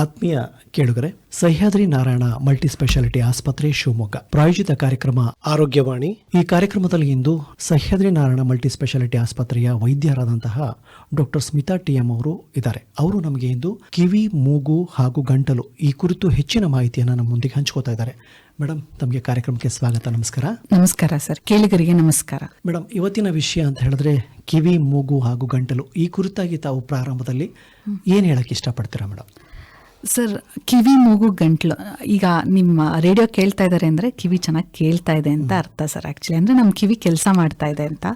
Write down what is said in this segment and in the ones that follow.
ಆತ್ಮೀಯ ಕೇಳುಗರೆ Sahyadri Narayana multi speciality ಆಸ್ಪತ್ರೆ ಶಿವಮೊಗ್ಗ. ಪ್ರಾಯೋಜಿತ ಕಾರ್ಯಕ್ರಮ ಆರೋಗ್ಯವಾಣಿ. ಈ ಕಾರ್ಯಕ್ರಮದಲ್ಲಿ ಇಂದು ಸಹ್ಯಾದ್ರಿ ನಾರಾಯಣ ಮಲ್ಟಿ ಸ್ಪೆಷಾಲಿಟಿ ಆಸ್ಪತ್ರೆಯ ವೈದ್ಯರಾದಂತಹ ಡಾಕ್ಟರ್ ಸ್ಮಿತಾ ಟಿ ಎಂ ಅವರು ಇದ್ದಾರೆ. ಅವರು ನಮಗೆ ಇಂದು ಕಿವಿ ಮೂಗು ಹಾಗೂ ಗಂಟಲು ಈ ಕುರಿತು ಹೆಚ್ಚಿನ ಮಾಹಿತಿಯನ್ನು ನಮ್ಮ ಮುಂದಿಗೆ ಹಂಚ್ಕೋತಾ ಇದ್ದಾರೆ. ಮೇಡಮ್ ತಮಗೆ ಕಾರ್ಯಕ್ರಮಕ್ಕೆ ಸ್ವಾಗತ ನಮಸ್ಕಾರ. ನಮಸ್ಕಾರ ಸರ್ ಕೇಳಿಗರಿಗೆ ನಮಸ್ಕಾರ. ಮೇಡಮ್ ಇವತ್ತಿನ ವಿಷಯ ಅಂತ ಹೇಳಿದ್ರೆ ಕಿವಿ ಮೂಗು ಹಾಗೂ ಗಂಟಲು ಈ ಕುರಿತಾಗಿ ತಾವು ಪ್ರಾರಂಭದಲ್ಲಿ ಏನು ಹೇಳಕ್ಕೆ ಇಷ್ಟಪಡ್ತೀರಾ ಮೇಡಮ್ ಸರ್ ಕಿವಿ ಮೂಗು ಗಂಟ್ಲು. ಈಗ ನಿಮ್ಮ ರೇಡಿಯೋ ಕೇಳ್ತಾ ಇದ್ದಾರೆ ಅಂದರೆ ಕಿವಿ ಚೆನ್ನಾಗಿ ಕೇಳ್ತಾ ಇದೆ ಅಂತ ಅರ್ಥ ಸರ್ ಆ್ಯಕ್ಚುಲಿ ಅಂದರೆ ನಮ್ಮ ಕಿವಿ ಕೆಲಸ ಮಾಡ್ತಾ ಇದೆ ಅಂತ.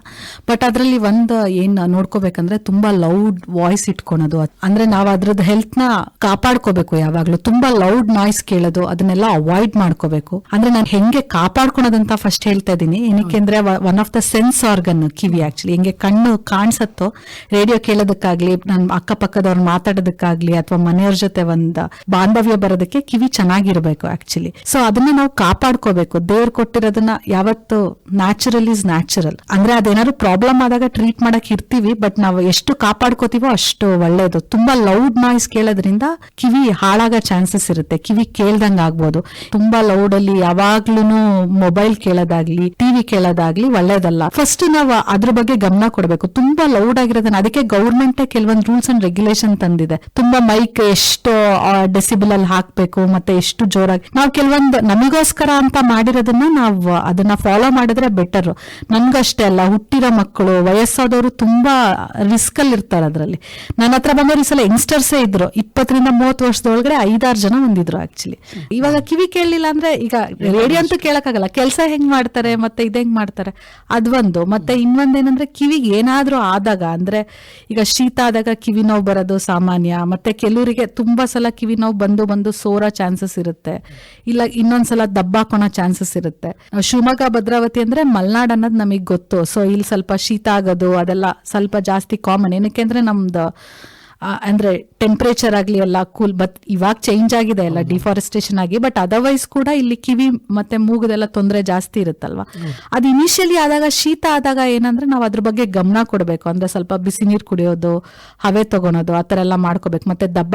ಬಟ್ ಅದರಲ್ಲಿ ಒಂದು ಏನು ನೋಡ್ಕೋಬೇಕಂದ್ರೆ ತುಂಬ ಲೌಡ್ ವಾಯ್ಸ್ ಇಟ್ಕೊಳೋದು. ಅಂದರೆ ನಾವು ಅದ್ರದ್ದು ಹೆಲ್ತ್ನ ಕಾಪಾಡ್ಕೋಬೇಕು ಯಾವಾಗಲೂ. ತುಂಬ ಲೌಡ್ ನಾಯ್ಸ್ ಕೇಳೋದು ಅದನ್ನೆಲ್ಲ ಅವಾಯ್ಡ್ ಮಾಡ್ಕೋಬೇಕು. ಅಂದರೆ ನಾನು ಹೆಂಗೆ ಕಾಪಾಡ್ಕೊಳೋದಂತ ಫಸ್ಟ್ ಹೇಳ್ತಾ ಇದ್ದೀನಿ. ಏನಕ್ಕೆ ಅಂದರೆ one of the sense organ kiwi actually ಹೆಂಗೆ ಕಣ್ಣು ಕಾಣಿಸತ್ತೋ ರೇಡಿಯೋ ಕೇಳೋದಕ್ಕಾಗಲಿ ನನ್ನ ಅಕ್ಕಪಕ್ಕದವ್ರು ಮಾತಾಡೋದಕ್ಕಾಗಲಿ ಅಥವಾ ಮನೆಯವ್ರ ಜೊತೆ ಒಂದು ಬಾಂಧವ್ಯ ಬರೋದಕ್ಕೆ ಕಿವಿ ಚೆನ್ನಾಗಿರ್ಬೇಕು ಆಕ್ಚುಲಿ ಸೊ ಅದನ್ನ ನಾವು ಕಾಪಾಡ್ಕೋಬೇಕು. ದೇವ್ರು ಕೊಟ್ಟಿರೋದನ್ನ ಯಾವತ್ತು ನ್ಯಾಚುರಲ್ ಈಸ್ ನ್ಯಾಚುರಲ್ ಅಂದ್ರೆ ಅದೇನಾದ್ರು ಪ್ರಾಬ್ಲಮ್ ಆದಾಗ ಟ್ರೀಟ್ ಮಾಡಕ್ ಇರ್ತೀವಿ ಬಟ್ ನಾವು ಎಷ್ಟು ಕಾಪಾಡ್ಕೋತೀವೋ ಅಷ್ಟು ಒಳ್ಳೇದು. ತುಂಬಾ ಲೌಡ್ ನಾಯ್ಸ್ ಕೇಳೋದ್ರಿಂದ ಕಿವಿ ಹಾಳಾಗೋ ಚಾನ್ಸಸ್ ಇರುತ್ತೆ. ಕಿವಿ ಕೇಳ್ದಂಗ್ ಆಗ್ಬೋದು. ತುಂಬಾ ಲೌಡ್ ಅಲ್ಲಿ ಯಾವಾಗ್ಲೂ ಮೊಬೈಲ್ ಕೇಳೋದಾಗ್ಲಿ ಟಿವಿ ಕೇಳೋದಾಗ್ಲಿ ಒಳ್ಳೇದಲ್ಲ. ಫಸ್ಟ್ ನಾವು ಅದ್ರ ಬಗ್ಗೆ ಗಮನ ಕೊಡಬೇಕು. ತುಂಬಾ ಲೌಡ್ ಆಗಿರೋದನ್ನ, ಅದಕ್ಕೆ ಗೌರ್ಮೆಂಟ್ ಕೆಲವೊಂದು ರೂಲ್ಸ್ ಅಂಡ್ ರೆಗ್ಯುಲೇಷನ್ ತಂದಿದೆ. ತುಂಬಾ ಮೈಕ್ ಎಷ್ಟು ಡೆಸಿಬಲ್ ಅಲ್ಲಿ ಹಾಕ್ಬೇಕು, ಮತ್ತೆ ಎಷ್ಟು ಜೋರಾಗಿ ನಾವು ಕೆಲವೊಂದು ನಮಗೋಸ್ಕರ ಅಂತ ಮಾಡಿರೋದನ್ನ ನಾವು ಅದನ್ನ ಫಾಲೋ ಮಾಡಿದ್ರೆ ಬೆಟರ್ ನನ್ಗಷ್ಟೇ ಅಲ್ಲ, ಹುಟ್ಟಿರೋ ಮಕ್ಕಳು, ವಯಸ್ಸಾದವರು ತುಂಬಾ ರಿಸ್ಕ್ ಅಲ್ಲಿ ಇರ್ತಾರೆ ಅದರಲ್ಲಿ. ನನ್ನ ಹತ್ರ ಬಂದವರು ಈ ಸಲ ಯಂಗ್ಸ್ಟರ್ಸೇ ಇದ್ರು. ಇಪ್ಪತ್ತರಿಂದ ಮೂವತ್ತು ವರ್ಷದೊಳಗಡೆ ಐದಾರು ಜನ ಬಂದಿದ್ರು ಆಕ್ಚುಲಿ ಇವಾಗ ಕಿವಿ ಕೇಳಲಿಲ್ಲ ಅಂದ್ರೆ ಈಗ ರೇಡಿಯೋ ಅಂತೂ ಕೇಳಕ್ಕಾಗಲ್ಲ. ಕೆಲಸ ಹೆಂಗ್ ಮಾಡ್ತಾರೆ, ಮತ್ತೆ ಇದ್ ಹೆಂಗ್ ಮಾಡ್ತಾರೆ? ಅದೊಂದು ಮತ್ತೆ ಇನ್ನೊಂದೇನಂದ್ರೆ ಕಿವಿಗೆ ಏನಾದ್ರೂ ಆದಾಗ, ಅಂದ್ರೆ ಈಗ ಶೀತ ಆದಾಗ ಕಿವಿ ನೋವು ಬರೋದು ಸಾಮಾನ್ಯ. ಮತ್ತೆ ಕೆಲವರಿಗೆ ತುಂಬಾ ಸಲ ಕಿವಿ ನೋವು ಬಂದು ಬಂದು ಸೋರೋ ಚಾನ್ಸಸ್ ಇರುತ್ತೆ. ಇಲ್ಲ ಇನ್ನೊಂದ್ಸಲ ದಬ್ಬಾಕೊಳೋ ಚಾನ್ಸಸ್ ಇರುತ್ತೆ. ಶಿವಮೊಗ್ಗ, ಭದ್ರಾವತಿ ಅಂದ್ರೆ ಮಲ್ನಾಡ್ ಅನ್ನೋದು ನಮಗೆ ಗೊತ್ತು. ಸೊ ಇಲ್ಲಿ ಸ್ವಲ್ಪ ಶೀತ ಆಗೋದು, ಅದೆಲ್ಲ ಸ್ವಲ್ಪ ಜಾಸ್ತಿ ಕಾಮನ್ ಏನಕ್ಕೆ ಅಂದ್ರೆ ನಮ್ದು ಅಂದ್ರೆ ಟೆಂಪ್ರೇಚರ್ ಆಗಲಿ ಎಲ್ಲ ಕೂಲ್ ಬಟ್ ಇವಾಗ ಚೇಂಜ್ ಆಗಿದೆ ಎಲ್ಲ ಡಿಫಾರೆಸ್ಟೇಷನ್ ಆಗಿ ಬಟ್ ಅದರ್ವೈಸ್ ಕೂಡ ಇಲ್ಲಿ ಕಿವಿ ಮತ್ತೆ ಮೂಗದೆಲ್ಲ ತೊಂದರೆ ಜಾಸ್ತಿ ಇರುತ್ತಲ್ವ? ಅದು ಇನಿಷಿಯಲಿ ಆದಾಗ ಶೀತ ಆದಾಗ ಏನಂದ್ರೆ ನಾವು ಅದ್ರ ಬಗ್ಗೆ ಗಮನ ಕೊಡಬೇಕು. ಅಂದ್ರೆ ಸ್ವಲ್ಪ ಬಿಸಿ ನೀರು ಕುಡಿಯೋದು ಹವೆ ತಗೊಳೋದು ಆ ಥರ ಎಲ್ಲ ಮಾಡ್ಕೋಬೇಕು. ಮತ್ತೆ ದಬ್ಬ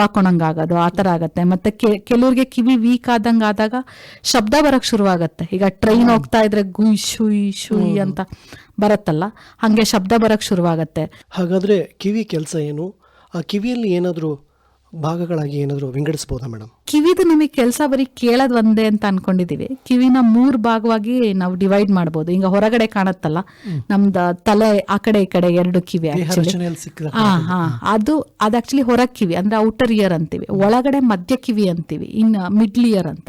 ಆಗೋದು ಆ ಥರ ಆಗುತ್ತೆ. ಮತ್ತೆ ಕೆಲವ್ರಿಗೆ ಕಿವಿ ವೀಕ್ ಆದಂಗ ಆದಾಗ ಶಬ್ದ ಬರಕ್ ಶುರುವಾಗತ್ತೆ. ಈಗ ಟ್ರೈನ್ ಹೋಗ್ತಾ ಇದ್ರೆ ಗುಯ್ ಶುಯ್ ಶುಯ್ ಅಂತ ಬರತ್ತಲ್ಲ. ಹಂಗೆ ಶಬ್ದ ಬರಕ್ ಶುರುವಾಗತ್ತೆ. ಹಾಗಾದ್ರೆ ಕಿವಿ ಕೆಲಸ ಏನು? ಆ ಕಿವಿಯಲ್ಲಿ ಏನಾದರೂ ಭಾಗಗಳಾಗಿ ಏನಾದರೂ ವಿಂಗಡಿಸ್ಬೋದಾ ಮೇಡಮ್? ಕಿವಿದು ನಮಗೆ ಕೆಲಸ ಬರೀ ಕೇಳೋದ್ ಒಂದೇ ಅಂತ ಅನ್ಕೊಂಡಿದೀವಿ. ಕಿವಿನ ಮೂರ್ ಭಾಗವಾಗಿ ನಾವು ಡಿವೈಡ್ ಮಾಡಬಹುದು ಈಗ ಹೊರಗಡೆ ಕಾಣತ್ತಲ್ಲ ನಮ್ದು ತಲೆ ಆ ಕಡೆ ಈ ಕಡೆ ಎರಡು ಕಿವಿ. ಹಾ ಹಾ. ಅದು ಅದು ಆಕ್ಚುಲಿ ಹೊರ ಕಿವಿ ಅಂದ್ರೆ ಔಟರ್ ಇಯರ್ ಅಂತೀವಿ. ಒಳಗಡೆ ಮಧ್ಯ ಕಿವಿ ಅಂತೀವಿ ಇನ್ ಮಿಡ್ಲ್ ಇಯರ್ ಅಂತ.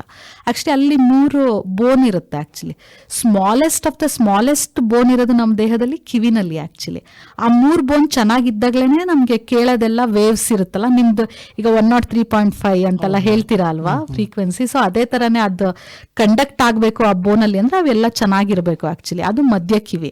ಆಕ್ಚುಲಿ ಅಲ್ಲಿ ಮೂರು ಬೋನ್ ಇರುತ್ತೆ actually smallest of the smallest bone ಇರೋದು ನಮ್ಮ ದೇಹದಲ್ಲಿ ಕಿವಿನಲ್ಲಿ ಆಕ್ಚುಲಿ ಆ ಮೂರ್ ಬೋನ್ ಚೆನ್ನಾಗಿದ್ದಾಗ್ಲೇನೆ ನಮ್ಗೆ ಕೇಳೋದೆಲ್ಲ ವೇವ್ಸ್ ಇರುತ್ತಲ್ಲ ನಿಮ್ದು ಈಗ one naught three point five ಅಂತೆಲ್ಲ ಹೇಳ್ತೀರಾ ಅಲ್ವಾ ಫ್ರೀಕ್ವೆನ್ಸಿ ಸೊ ಅದೇ ತರನೇ ಅದು ಕಂಡಕ್ಟ್ ಆಗಬೇಕು ಆ ಬೋನಲ್ಲಿ ಅಂದ್ರೆ ಅವೆಲ್ಲ ಚೆನ್ನಾಗಿರಬೇಕು ಆಕ್ಚುಲಿ ಅದು ಮಧ್ಯ ಕಿವಿ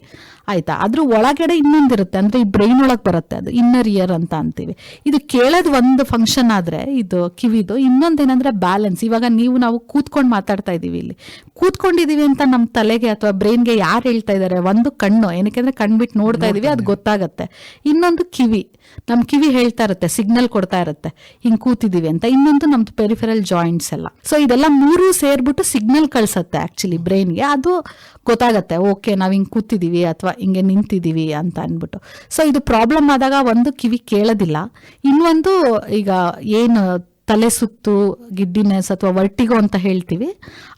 ಆಯ್ತಾ? ಅದ್ರ ಒಳಗಡೆ ಇನ್ನೊಂದಿರುತ್ತೆ. ಅಂದ್ರೆ ಈ ಬ್ರೈನ್ ಒಳಗೆ ಬರುತ್ತೆ ಅದು. ಇನ್ನರ್ ಇಯರ್ ಅಂತ ಅಂತೀವಿ. ಇದು ಕೇಳೋದು ಒಂದು ಫಂಕ್ಷನ್ ಆದ್ರೆ ಇದು ಕಿವಿದು. ಇನ್ನೊಂದೇನಂದ್ರೆ ಬ್ಯಾಲೆನ್ಸ್ ಇವಾಗ ನೀವು ನಾವು ಕೂತ್ಕೊಂಡು ಮಾತಾಡ್ತಾ ಇದೀವಿ ಇಲ್ಲಿ. ಕೂತ್ಕೊಂಡಿದೀವಿ ಅಂತ ನಮ್ಮ ತಲೆಗೆ ಅಥವಾ ಬ್ರೈನ್ಗೆ ಯಾರು ಹೇಳ್ತಾ ಇದ್ದಾರೆ ಒಂದು ಕಣ್ಣು. ಏನಕ್ಕೆ ಕಣ್ಬಿಟ್ಟು ನೋಡ್ತಾ ಇದೀವಿ. ಅದು ಗೊತ್ತಾಗುತ್ತೆ. ಇನ್ನೊಂದು ಕಿವಿ. ನಮ್ಮ ಕಿವಿ ಹೇಳ್ತಾ ಇರುತ್ತೆ. ಸಿಗ್ನಲ್ ಕೊಡ್ತಾ ಇರುತ್ತೆ. ಹಿಂಗೆ ಕೂತಿದೀವಿ ಅಂತ. ಇನ್ನೊಂದು ನಮ್ದು ಪೆರಿಫೆರಲ್ ಜಾಯಿಂಟ್ಸ್ ಎಲ್ಲ. ಸೊ ಇದೆಲ್ಲ ಮೂರು ಸೇರ್ಬಿಟ್ಟು ಸಿಗ್ನಲ್ ಕಳಿಸುತ್ತೆ ಆಕ್ಚುಲಿ ಬ್ರೈನ್ಗೆ ಅದು ಗೊತ್ತಾಗತ್ತೆ. ಓಕೆ ನಾವು ಹಿಂಗೆ ಕೂತಿದೀವಿ ಅಥವಾ ಹಿಂಗೆ ನಿಂತಿದ್ದೀವಿ ಅಂತ ಅಂದ್ಬಿಟ್ಟು. ಸೊ ಇದು ಪ್ರಾಬ್ಲಮ್ ಆದಾಗ ಒಂದು ಕಿವಿ ಕೇಳೋದಿಲ್ಲ. ಇನ್ನೊಂದು ಈಗ ಏನು ತಲೆ ಸುತ್ತು, ಗಿಡ್ಡಿನೆಸ್ ಅಥವಾ ವರ್ಟಿಗೋ ಅಂತ ಹೇಳ್ತೀವಿ,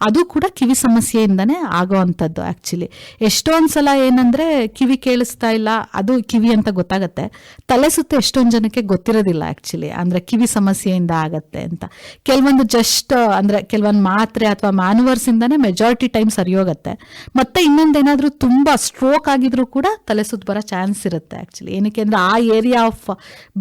ಅದು ಕೂಡ ಕಿವಿ ಸಮಸ್ಯೆಯಿಂದನೇ ಆಗೋ ಅಂಥದ್ದು ಆ್ಯಕ್ಚುಲಿ ಎಷ್ಟೊಂದು ಸಲ ಏನಂದರೆ ಕಿವಿ ಕೇಳಿಸ್ತಾ ಇಲ್ಲ, ಅದು ಕಿವಿ ಅಂತ ಗೊತ್ತಾಗತ್ತೆ. ತಲೆ ಸುತ್ತು ಎಷ್ಟೊಂದು ಜನಕ್ಕೆ ಗೊತ್ತಿರೋದಿಲ್ಲ ಆ್ಯಕ್ಚುಲಿ ಅಂದರೆ ಕಿವಿ ಸಮಸ್ಯೆಯಿಂದ ಆಗತ್ತೆ ಅಂತ. ಕೆಲವೊಂದು ಜಸ್ಟ್ ಅಂದರೆ ಕೆಲವೊಂದು ಮಾತ್ರೆ ಅಥವಾ ಮ್ಯಾನುವರ್ಸ್ ಇಂದಾನೆ ಮೆಜಾರಿಟಿ ಟೈಮ್ ಸರಿ ಹೋಗುತ್ತೆ ಮತ್ತೆ ಇನ್ನೊಂದೇನಾದರೂ ತುಂಬ ಸ್ಟ್ರೋಕ್ ಆಗಿದ್ರು ಕೂಡ ತಲೆ ಸುತ್ತು ಬರೋ ಚಾನ್ಸ್ ಇರುತ್ತೆ ಆ್ಯಕ್ಚುಲಿ ಏನಕ್ಕೆ ಅಂದರೆ ಆ ಏರಿಯಾ ಆಫ್